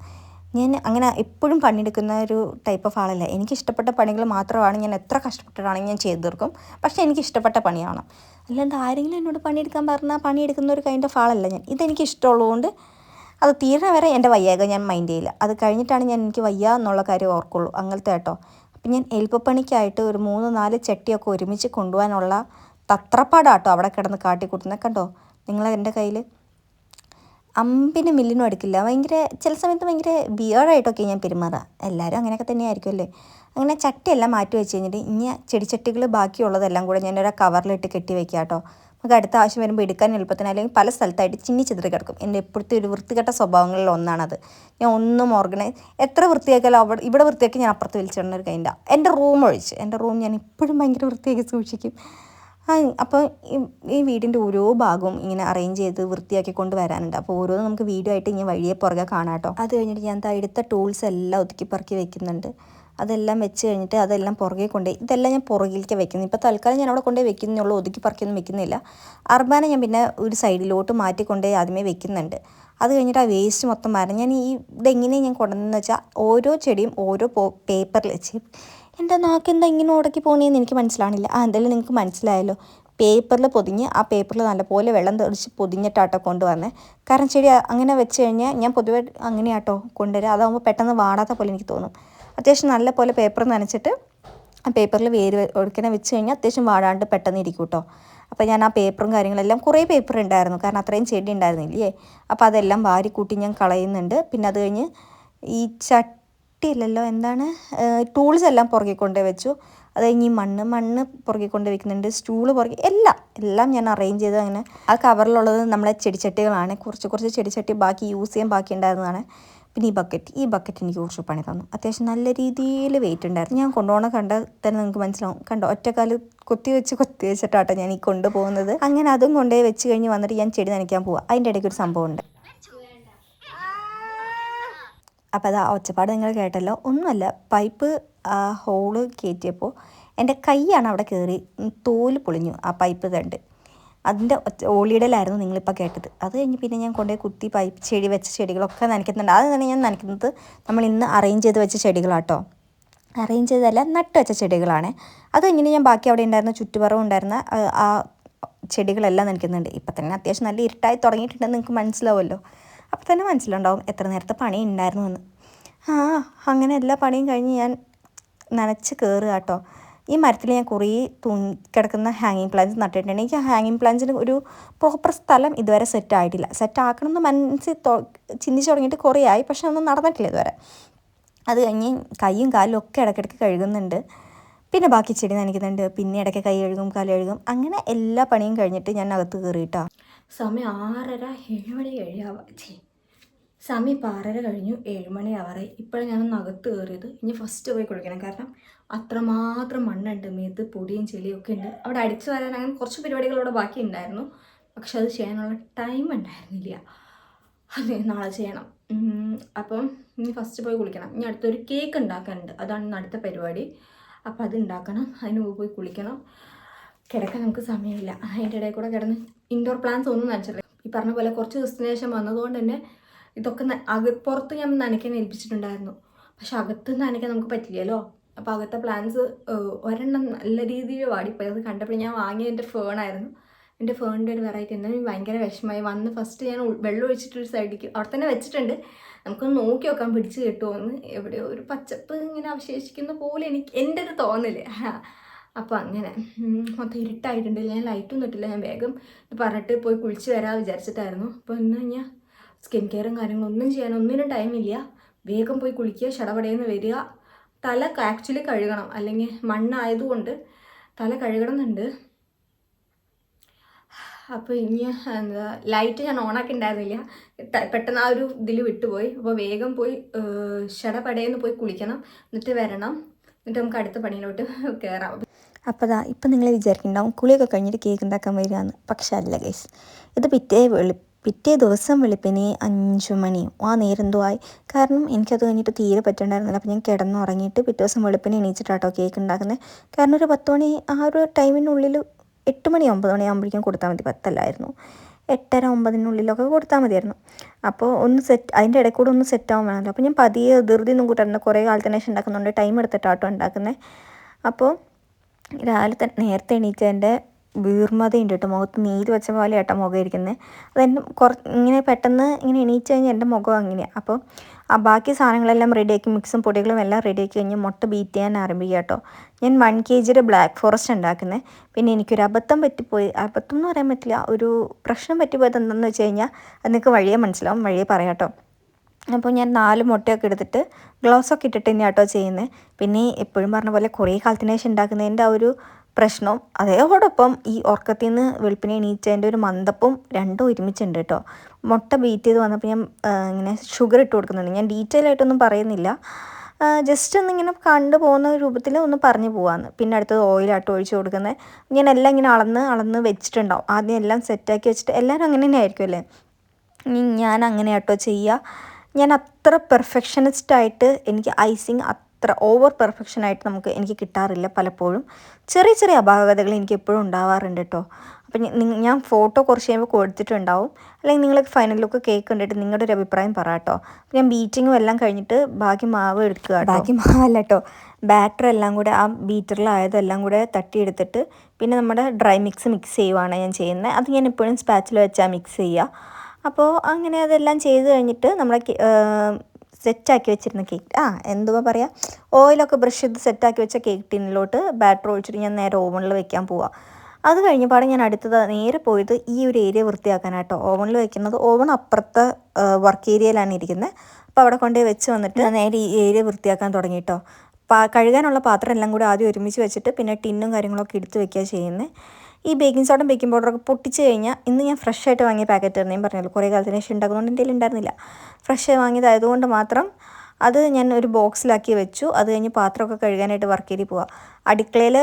ഞാൻ അങ്ങനെ എപ്പോഴും പണിയെടുക്കുന്ന ഒരു ടൈപ്പ് ഓഫ് ആളല്ല. എനിക്ക് ഇഷ്ടപ്പെട്ട പണികൾ മാത്രമാണ് ഞാൻ എത്ര കഷ്ടപ്പെട്ടിട്ടാണെങ്കിൽ ഞാൻ ചെയ്തു തീർക്കും. പക്ഷേ എനിക്ക് ഇഷ്ടപ്പെട്ട പണിയാണ്. അല്ലാണ്ട് ആരെങ്കിലും എന്നോട് പണിയെടുക്കാൻ പറഞ്ഞാൽ പണിയെടുക്കുന്ന ഒരു കൈൻഡ് ഓഫ് ആളല്ല ഞാൻ. ഇതെനിക്ക് ഇഷ്ടമുള്ളതുകൊണ്ട് അത് തീരണ വരെ എന്റെ വയ്യാക ഞാൻ മൈൻഡ് ചെയ്യില്ല. അത് കഴിഞ്ഞിട്ടാണ് ഞാൻ എനിക്ക് വയ്യ എന്നുള്ള കാര്യം ഓർക്കുള്ളൂ. അങ്ങനത്തെ കേട്ടോ. അപ്പം ഞാൻ എളുപ്പപ്പണിക്കായിട്ട് ഒരു മൂന്ന് നാല് ചട്ടിയൊക്കെ ഒരുമിച്ച് കൊണ്ടുപോകാനുള്ള തത്രപ്പാടാട്ടോ അവിടെ കിടന്ന് കാട്ടിക്കൂട്ടുന്നത് കണ്ടോ? നിങ്ങൾ എന്റെ കയ്യിൽ അമ്പിന് മില്ലിനും അടുക്കില്ല. ഭയങ്കര ചില സമയത്ത് ഭയങ്കര ബിയേഡായിട്ടൊക്കെ ഞാൻ പെരുമാറുക എല്ലാവരും അങ്ങനെയൊക്കെ തന്നെ ആയിരിക്കും അല്ലേ അങ്ങനെ ചട്ടിയെല്ലാം മാറ്റി വെച്ച് കഴിഞ്ഞിട്ട് ഇനി ചെടിച്ചട്ടികൾ ബാക്കിയുള്ളതെല്ലാം കൂടെ ഞാൻ ഒരു കവറിലിട്ട് കെട്ടി വെക്കാം കേട്ടോ നമുക്ക് അടുത്ത ആവശ്യം വരുമ്പോൾ എടുക്കാൻ എളുപ്പത്തിന് അല്ലെങ്കിൽ പല സ്ഥലത്തായിട്ട് ചിന്നി ചിതറി കിടക്കും. എന്റെ ഇപ്പോഴത്തെ ഒരു വൃത്തികെട്ട സ്വഭാവങ്ങളിൽ ഒന്നാണത്. ഞാൻ ഒന്നും ഓർഗനൈസ് എത്ര വൃത്തിയാക്കിയാലും അവിടെ ഇവിടെ വൃത്തിയാക്കി ഞാൻ അപ്പുറത്ത് വലിച്ചിടുന്ന ഒരു കൈന്റെ എന്റെ റൂം ഒഴിച്ച് എന്റെ റൂം ഞാൻ ഇപ്പോഴും ഭയങ്കര വൃത്തിയാക്കി സൂക്ഷിക്കും. അപ്പോൾ ഈ വീടിന്റെ ഓരോ ഭാഗവും ഇങ്ങനെ അറേഞ്ച് ചെയ്ത് വൃത്തിയാക്കി കൊണ്ട് വരാനുണ്ട്. അപ്പോൾ ഓരോന്നും നമുക്ക് വീഡിയോ ആയിട്ട് ഇങ്ങനെ വഴിയെ പുറകെ കാണാം കേട്ടോ. അത് കഴിഞ്ഞിട്ട് ഞാൻ എടുത്ത ടൂൾസ് എല്ലാം ഒതുക്കി പറക്കി വെക്കുന്നുണ്ട്. അതെല്ലാം വെച്ച് കഴിഞ്ഞിട്ട് അതെല്ലാം പുറകെ കൊണ്ടുപോയി. ഇതെല്ലാം ഞാൻ പുറകിലേക്ക് വെക്കുന്നു. ഇപ്പോൾ തൽക്കാലം ഞാൻ അവിടെ കൊണ്ടുപോയി വെക്കുന്നുള്ളൂ ഒതുക്കി പറക്കൊന്നും വെക്കുന്നില്ല. അർബാന ഞാൻ പിന്നെ ഒരു സൈഡിലോട്ട് മാറ്റിക്കൊണ്ടേ ആദ്യമേ വെക്കുന്നുണ്ട്. അത് കഴിഞ്ഞിട്ട് ആ വേസ്റ്റ് മൊത്തം മാറി. ഞാൻ ഈ ഇതെങ്ങനെ ഞാൻ കൊണ്ടുവന്നെന്ന് വെച്ചാൽ ഓരോ ചെടിയും ഓരോ പേപ്പറിൽ വെച്ച്. എന്റെ നാക്ക് എന്താ ഇങ്ങനെ ഉടക്കി പോകണേന്ന് എനിക്ക് മനസ്സിലാണില്ല ആ എന്തായാലും നിങ്ങൾക്ക് മനസ്സിലായല്ലോ. പേപ്പറിൽ പൊതിഞ്ഞ് ആ പേപ്പറിൽ നല്ലപോലെ വെള്ളം തെറിച്ച് പൊതിഞ്ഞിട്ടാട്ടോ കൊണ്ടുവന്നേ. കാരണം ചെടി അങ്ങനെ വെച്ച് കഴിഞ്ഞാൽ ഞാൻ പൊതുവെ അങ്ങനെയാട്ടോ കൊണ്ടുവരിക അതാകുമ്പോൾ പെട്ടെന്ന് വാടാത്ത പോലെ എനിക്ക് തോന്നും. അത്യാവശ്യം നല്ല പോലെ പേപ്പർ നനച്ചിട്ട് ആ പേപ്പറിൽ വേര് ഒടുക്കനെ വെച്ച് കഴിഞ്ഞാൽ അത്യാവശ്യം വാടാണ്ട് പെട്ടെന്ന് ഇരിക്കും കേട്ടോ അപ്പോൾ ഞാൻ ആ പേപ്പറും കാര്യങ്ങളെല്ലാം കുറേ പേപ്പർ ഉണ്ടായിരുന്നു കാരണം അത്രയും ചെടി ഉണ്ടായിരുന്നില്ലേ അപ്പോൾ അതെല്ലാം വാരി കൂട്ടി ഞാൻ കളയുന്നുണ്ട്. പിന്നെ അത് കഴിഞ്ഞ് ഈ ചട്ടിയല്ലല്ലോ എന്താണ്? ടൂൾസ് എല്ലാം പുറകെ കൊണ്ടേ വെച്ചു. അത് കഴിഞ്ഞ് ഈ മണ്ണ് മണ്ണ് പുറകെ കൊണ്ട് വെക്കുന്നുണ്ട്. സ്റ്റൂൾ പുറകെ എല്ലാം എല്ലാം ഞാൻ അറേഞ്ച് ചെയ്ത് അങ്ങനെ ആ കവറിലുള്ളത് നമ്മളെ ചെടിച്ചട്ടികളാണ്. കുറച്ച് കുറച്ച് ചെടിച്ചട്ടി ബാക്കി യൂസ് ചെയ്യാൻ ബാക്കി ഉണ്ടായിരുന്നതാണ് പിന്നെ ഈ ബക്കറ്റ് ഈ ബക്കറ്റ് എനിക്ക് കുറച്ച് പണി തന്നു. അത്യാവശ്യം നല്ല രീതിയിൽ വെയിറ്റ് ഉണ്ടായിരുന്നു. ഞാൻ കൊണ്ടുപോകണ കണ്ട തന്നെ നിങ്ങൾക്ക് മനസ്സിലാവും. കണ്ടോ ഒറ്റക്കാൽ കൊത്തി വെച്ച് കൊത്തി വെച്ചിട്ടാട്ടോ ഞാൻ ഈ കൊണ്ടുപോകുന്നത്. അങ്ങനെ അതും കൊണ്ടുപോയി വെച്ച് കഴിഞ്ഞ് വന്നിട്ട് ഞാൻ ചെടി നനയ്ക്കാൻ പോവാം. അതിന്റെ ഇടയ്ക്ക് ഒരു സംഭവം ഉണ്ട്. അപ്പോൾ അത് ആ ഒച്ചപ്പാട് നിങ്ങൾ കേട്ടല്ലോ. ഒന്നുമല്ല പൈപ്പ് ഹോൾ കയറ്റിയപ്പോൾ എന്റെ കൈയാണ് അവിടെ കയറി തോൽ പൊളിഞ്ഞു ആ പൈപ്പ് തണ്ട് അതിന്റെ ഓളിയിടലായിരുന്നു നിങ്ങളിപ്പോൾ കേട്ടത്. അത് കഴിഞ്ഞ് പിന്നെ ഞാൻ കൊണ്ടുപോയി കുത്തി പൈപ്പ് ചെടി വെച്ച ചെടികളൊക്കെ നനയ്ക്കുന്നുണ്ട്. അത് തന്നെ ഞാൻ നനയ്ക്കുന്നത് നമ്മൾ ഇന്ന് അറേഞ്ച് ചെയ്ത് വെച്ച ചെടികളാട്ടോ. അറേഞ്ച് ചെയ്തല്ല നട്ട് വെച്ച ചെടികളാണ്. അത് കഴിഞ്ഞ് ഞാൻ ബാക്കി അവിടെ ഉണ്ടായിരുന്ന ചുറ്റുപുറവും ഉണ്ടായിരുന്ന ആ ചെടികളെല്ലാം നനയ്ക്കുന്നുണ്ട്. ഇപ്പം തന്നെ അത്യാവശ്യം നല്ല ഇരുട്ടായി തുടങ്ങിയിട്ടുണ്ടെന്ന് നിങ്ങൾക്ക് മനസ്സിലാവുമല്ലോ. അപ്പം തന്നെ മനസ്സിലുണ്ടാവും എത്ര നേരത്തെ പണി ഉണ്ടായിരുന്നു എന്ന്. ആ അങ്ങനെ എല്ലാ പണിയും കഴിഞ്ഞ് ഞാൻ നനച്ച് കയറുക കേട്ടോ. ഈ മരത്തിൽ ഞാൻ കുറേ തുണി കിടക്കുന്ന ഹാങ്ങിങ് പ്ലാന്റ്സ് നട്ടിട്ടുണ്ട്. എനിക്ക് ആ ഹാങ്ങിങ് പ്ലാന്റ്സിന് ഒരു പ്രോപ്പർ സ്ഥലം ഇതുവരെ സെറ്റ് ആയിട്ടില്ല. സെറ്റ് ആക്കണം എന്ന് മനസ്സിൽ ചിന്തിച്ചു തുടങ്ങിയിട്ട് കുറേ ആയി പക്ഷെ ഒന്നും നടന്നിട്ടില്ല ഇതുവരെ. അത് കഴിഞ്ഞ് കൈയും കാലും ഒക്കെ ഇടയ്ക്കിടയ്ക്ക് കഴുകുന്നുണ്ട്. പിന്നെ ബാക്കി ചെടി നനയ്ക്കുന്നുണ്ട്. പിന്നെ ഇടയ്ക്ക് കൈ കഴുകും കാൽ കഴുകും. അങ്ങനെ എല്ലാ പണിയും കഴിഞ്ഞിട്ട് ഞാൻ അകത്ത് കയറിയിട്ടാ സമയം ആറര ഏഴ് മണി കഴിയാവേ സമയം ഇപ്പം ആറര കഴിഞ്ഞു ഏഴ് മണി ആവാറായി. ഇപ്പോഴാണ് ഞാനൊന്ന് അകത്ത് കയറിയത് ഇനി ഫസ്റ്റ് പോയി കുളിക്കണം. കാരണം അത്രമാത്രം മണ്ണുണ്ട് മേത്ത് പൊടിയും ചെളിയും ഒക്കെ ഉണ്ട്. അവിടെ അടിച്ചു വരാൻ അങ്ങനെ കുറച്ച് പരിപാടികൾ അവിടെ ബാക്കി ഉണ്ടായിരുന്നു. പക്ഷെ അത് ചെയ്യാനുള്ള ടൈം ഉണ്ടായിരുന്നില്ല. അതെ നാളെ ചെയ്യണം. അപ്പം ഇനി ഫസ്റ്റ് പോയി കുളിക്കണം. ഇനി അടുത്തൊരു കേക്ക് ഉണ്ടാക്കാനുണ്ട്. അതാണ് ഇന്ന് അടുത്ത പരിപാടി. അപ്പോൾ അത് ഉണ്ടാക്കണം. അതിന് മുമ്പ് പോയി കുളിക്കണം. കിടക്കാൻ നമുക്ക് സമയമില്ല. അതിന്റെ ഇടയിൽ കൂടെ കിടന്ന് ഇൻഡോർ പ്ലാന്റ്സ് ഒന്നും നനച്ചില്ല ഈ പറഞ്ഞ പോലെ കുറച്ച് ദിവസത്തിന് ശേഷം വന്നതുകൊണ്ട് തന്നെ ഇതൊക്കെ അക പുറത്ത് ഞാൻ നനയ്ക്കാൻ ഏൽപ്പിച്ചിട്ടുണ്ടായിരുന്നു. പക്ഷെ അകത്ത് നനയ്ക്കാൻ നമുക്ക് പറ്റില്ലല്ലോ. അപ്പോൾ അകത്തെ പ്ലാന്റ്സ് ഒരെണ്ണം നല്ല രീതിയിൽ വാടിപ്പോയി. അത് കണ്ടപ്പോൾ ഞാൻ വാങ്ങിയ എന്റെ ഫേണായിരുന്നു എന്റെ ഫേണിന്റെ ഒരു വെറൈറ്റി എന്തായാലും ഭയങ്കര വിഷമമായി. വന്ന് ഫസ്റ്റ് ഞാൻ വെള്ളം ഒഴിച്ചിട്ടൊരു സൈഡിലേക്ക് അവിടെ തന്നെ വെച്ചിട്ടുണ്ട്. നമുക്കൊന്ന് നോക്കി നോക്കാൻ പിടിച്ച് കിട്ടുമോന്ന് എവിടെയോ ഒരു പച്ചപ്പ് ഇങ്ങനെ അവശേഷിക്കുന്ന പോലെ എനിക്ക് എന്റെ ഒരു തോന്നൽ. അപ്പോൾ അങ്ങനെ മൊത്തം ഇരുട്ടായിട്ടുണ്ട്. ഞാൻ ലൈറ്റൊന്നും ഇട്ടില്ല. ഞാൻ വേഗം പറഞ്ഞിട്ട് പോയി കുളിച്ച് വരാൻ വിചാരിച്ചിട്ടായിരുന്നു. അപ്പോൾ ഇന്ന് ഞാൻ സ്കിൻ കെയറും കാര്യങ്ങളും ഒന്നും ചെയ്യാൻ ഒന്നിനും ടൈമില്ല വേഗം പോയി കുളിക്കുക ഷടപടയെന്ന് വരിക. തല ആക്ച്വലി കഴുകണം. അല്ലെങ്കിൽ മണ്ണായതുകൊണ്ട് തല കഴുകണം എന്നുണ്ട് അപ്പോൾ ഇനി എന്താ ലൈറ്റ് ഞാൻ ഓണാക്കി ഉണ്ടായിരുന്നില്ല. പെട്ടെന്ന് ആ ഒരു ഇതിൽ വിട്ടുപോയി. അപ്പോൾ വേഗം പോയി ഷടപടയെന്ന് പോയി കുളിക്കണം. എന്നിട്ട് വരണം. എന്നിട്ട് നമുക്ക് അടുത്ത പണിയിലോട്ട് കയറാം അപ്പോൾ അതാ ഇപ്പം നിങ്ങൾ വിചാരിക്കുന്നുണ്ടാവും കുളിയൊക്കെ കഴിഞ്ഞിട്ട് കേക്ക് ഉണ്ടാക്കാൻ വരികയാണ്. പക്ഷേ അല്ല ഗൈസ് ഇത് പിറ്റേ വെളി പിറ്റേ ദിവസം വെളുപ്പിന് അഞ്ചു മണി. ആ നേരം എന്തോ ആയി. കാരണം എനിക്കത് കഴിഞ്ഞിട്ട് തീരെ പറ്റണ്ടായിരുന്നില്ല. അപ്പോൾ ഞാൻ കിടന്നുറങ്ങിയിട്ട് പിറ്റേ ദിവസം വെളുപ്പിന് എണീച്ചിട്ടാട്ടോ കേക്ക് ഉണ്ടാക്കുന്നത് കാരണം ഒരു പത്ത് മണി ആ ഒരു ടൈമിനുള്ളിൽ എട്ട് മണി ഒമ്പത് മണി ആകുമ്പോഴേക്കും കൊടുത്താൽ മതി. പത്തല്ലായിരുന്നു. എട്ടര ഒമ്പതിനുള്ളിലൊക്കെ കൊടുത്താൽ മതിയായിരുന്നു. അപ്പോൾ ഒന്ന് സെറ്റ് അതിന്റെ ഇടയ്ക്കൂടെ ഒന്ന് സെറ്റ് ആവാൻ വേണമല്ലോ അപ്പോൾ ഞാൻ പതിയെ ധൃതി ഒന്നും കൂട്ടാറുണ്ട് കുറേ ആൾട്ടർനേഷൻ ഉണ്ടാക്കുന്നുണ്ട് ടൈം എടുത്തിട്ടാട്ടോ ഉണ്ടാക്കുന്നത് അപ്പോൾ രാവിലെ നേരത്തെ എണീച്ചതിന്റെ വീർമതയുണ്ട് കേട്ടോ. മുഖത്ത് നീര് വെച്ച പോലെ ഏട്ട മുഖം ഇരിക്കുന്നത് അതെന്റെ കുറ ഇങ്ങനെ പെട്ടെന്ന് ഇങ്ങനെ എണീച്ച് കഴിഞ്ഞാൽ എന്റെ മുഖം അങ്ങനെയാണ് അപ്പോൾ ആ ബാക്കി സാധനങ്ങളെല്ലാം റെഡിയാക്കി മിക്സും പൊടികളും എല്ലാം റെഡിയാക്കി കഴിഞ്ഞ് മുട്ട ബീറ്റ് ചെയ്യാൻ ആരംഭിക്കുക കേട്ടോ. ഞാൻ വൺ കെ ജിയുടെ ബ്ലാക്ക് ഫോറസ്റ്റ് ഉണ്ടാക്കുന്നത് പിന്നെ എനിക്കൊരു അബദ്ധം പറ്റിപ്പോയി. അബദ്ധം എന്ന് പറയാൻ പറ്റില്ല. ഒരു പ്രശ്നം പറ്റിപ്പോയത് എന്താണെന്ന് വെച്ച് കഴിഞ്ഞാൽ അത് നിങ്ങൾക്ക് വഴിയെ മനസ്സിലാവും. വഴിയെ പറയാം കേട്ടോ. അപ്പോൾ ഞാൻ നാല് മുട്ടയൊക്കെ എടുത്തിട്ട് ഗ്ലൗസൊക്കെ ഇട്ടിട്ട് തന്നെയാണ് കേട്ടോ ചെയ്യുന്നത് പിന്നെ എപ്പോഴും പറഞ്ഞ പോലെ കുറേ കാലത്തിന് ഉണ്ടാക്കുന്നതിന്റെ ആ ഒരു പ്രശ്നം അതേതോടൊപ്പം ഈ ഉറക്കത്തിൽ നിന്ന് വെളുപ്പിനെ എണീച്ചതിന്റെ ഒരു മന്ദപ്പും രണ്ടും ഒരുമിച്ചുണ്ട് കേട്ടോ. മുട്ട ബീറ്റ് ചെയ്ത് വന്നപ്പോൾ ഞാൻ ഇങ്ങനെ ഷുഗർ ഇട്ട് കൊടുക്കുന്നുണ്ട്. ഞാൻ ഡീറ്റെയിൽ ആയിട്ടൊന്നും പറയുന്നില്ല. ജസ്റ്റ് ഒന്നിങ്ങനെ കണ്ടു പോകുന്ന രൂപത്തിൽ ഒന്ന് പറഞ്ഞു പോകാമെന്ന് പിന്നെ അടുത്തത് ഓയിലാട്ടോ ഒഴിച്ച് കൊടുക്കുന്നത് ഞാൻ എല്ലാം ഇങ്ങനെ അളന്ന് അളന്ന് വെച്ചിട്ടുണ്ടാവും. ആദ്യം എല്ലാം സെറ്റാക്കി വെച്ചിട്ട് എല്ലാവരും അങ്ങനെ തന്നെ ആയിരിക്കും അല്ലേ? ഞാൻ അങ്ങനെ ആട്ടോ ചെയ്യുക ഞാൻ അത്ര പെർഫെക്ഷനിസ്റ്റ് എനിക്ക് ഐസിങ് അത്ര ഓവർ പെർഫെക്ഷൻ ആയിട്ട് നമുക്ക് എനിക്ക് കിട്ടാറില്ല പലപ്പോഴും. ചെറിയ ചെറിയ അപാകതകൾ എനിക്ക് എപ്പോഴും ഉണ്ടാവാറുണ്ട് കേട്ടോ അപ്പം ഞാൻ ഫോട്ടോ കുറച്ച് കഴിയുമ്പോൾ കൊടുത്തിട്ടുണ്ടാവും. അല്ലെങ്കിൽ നിങ്ങൾക്ക് ഫൈനൽ ലുക്ക് കേക്ക് കണ്ടിട്ട് നിങ്ങളുടെ ഒരു അഭിപ്രായം പറ കേട്ടോ ഞാൻ ബീറ്റിങ്ങും എല്ലാം കഴിഞ്ഞിട്ട് ബാക്കി മാവ് എടുക്കുക ബാക്കി മാവല്ല കേട്ടോ ബാറ്റർ എല്ലാം കൂടെ ആ ബീറ്ററിലായതെല്ലാം കൂടെ തട്ടിയെടുത്തിട്ട് പിന്നെ നമ്മുടെ ഡ്രൈ മിക്സ് മിക്സ് ചെയ്യുവാണ് ഞാൻ ചെയ്യുന്നത് അത് ഞാൻ എപ്പോഴും സ്പാച്ചിൽ വെച്ചാൽ മിക്സ് ചെയ്യുക അപ്പോൾ അങ്ങനെ അതെല്ലാം ചെയ്ത് കഴിഞ്ഞിട്ട് നമ്മുടെ സെറ്റാക്കി വെച്ചിരുന്ന കേക്ക് ആ എന്തുവാ പറയുക ഓയിലൊക്കെ ബ്രഷ് ചെയ്ത് സെറ്റാക്കി വെച്ച കേക്ക് ടിന്നിലോട്ട് ബാറ്റർ ഒഴിച്ചിട്ട് ഞാൻ നേരെ ഓവണിൽ വെക്കാൻ പോവാം. അത് കഴിഞ്ഞപാടെ ഞാൻ അടുത്തത് നേരെ പോയത് ഈ ഒരു ഏരിയ വൃത്തിയാക്കാനായിട്ടോ ഓവണിൽ വെക്കുന്നത് ഓവൺ അപ്പുറത്തെ വർക്ക് ഏരിയയിലാണ് ഇരിക്കുന്നത് അപ്പോൾ അവിടെ കൊണ്ടുപോയി വെച്ച് വന്നിട്ട് നേരെ ഈ ഏരിയ വൃത്തിയാക്കാൻ തുടങ്ങിയിട്ടോ പാ കഴുകാനുള്ള പാത്രം എല്ലാം കൂടി ആദ്യം ഒരുമിച്ച് വെച്ചിട്ട് പിന്നെ ടിന്നും കാര്യങ്ങളൊക്കെ എടുത്ത് വെക്കുക ചെയ്യുന്നത് ഈ ബേക്കിംഗ് സോഡയും ബേക്കിംഗ് പൗഡറൊക്കെ പൊട്ടിച്ച് കഴിഞ്ഞാൽ ഇന്ന് ഞാൻ ഫ്രഷ് ആയിട്ട് വാങ്ങിയ പാക്കറ്റ് ഞാൻ പറഞ്ഞല്ലോ കുറേ കാലത്തിന് ശേഷം ഉണ്ടാക്കുന്നതുകൊണ്ട് എന്റെ ഉണ്ടായിരുന്നില്ല ഫ്രഷ് വാങ്ങിയതായതുകൊണ്ട് മാത്രം അത് ഞാൻ ഒരു ബോക്സിലാക്കി വെച്ചു. അത് കഴിഞ്ഞ് പാത്രമൊക്കെ കഴുകാനായിട്ട് വർക്കേരി പോവാം. അടുക്കളയിൽ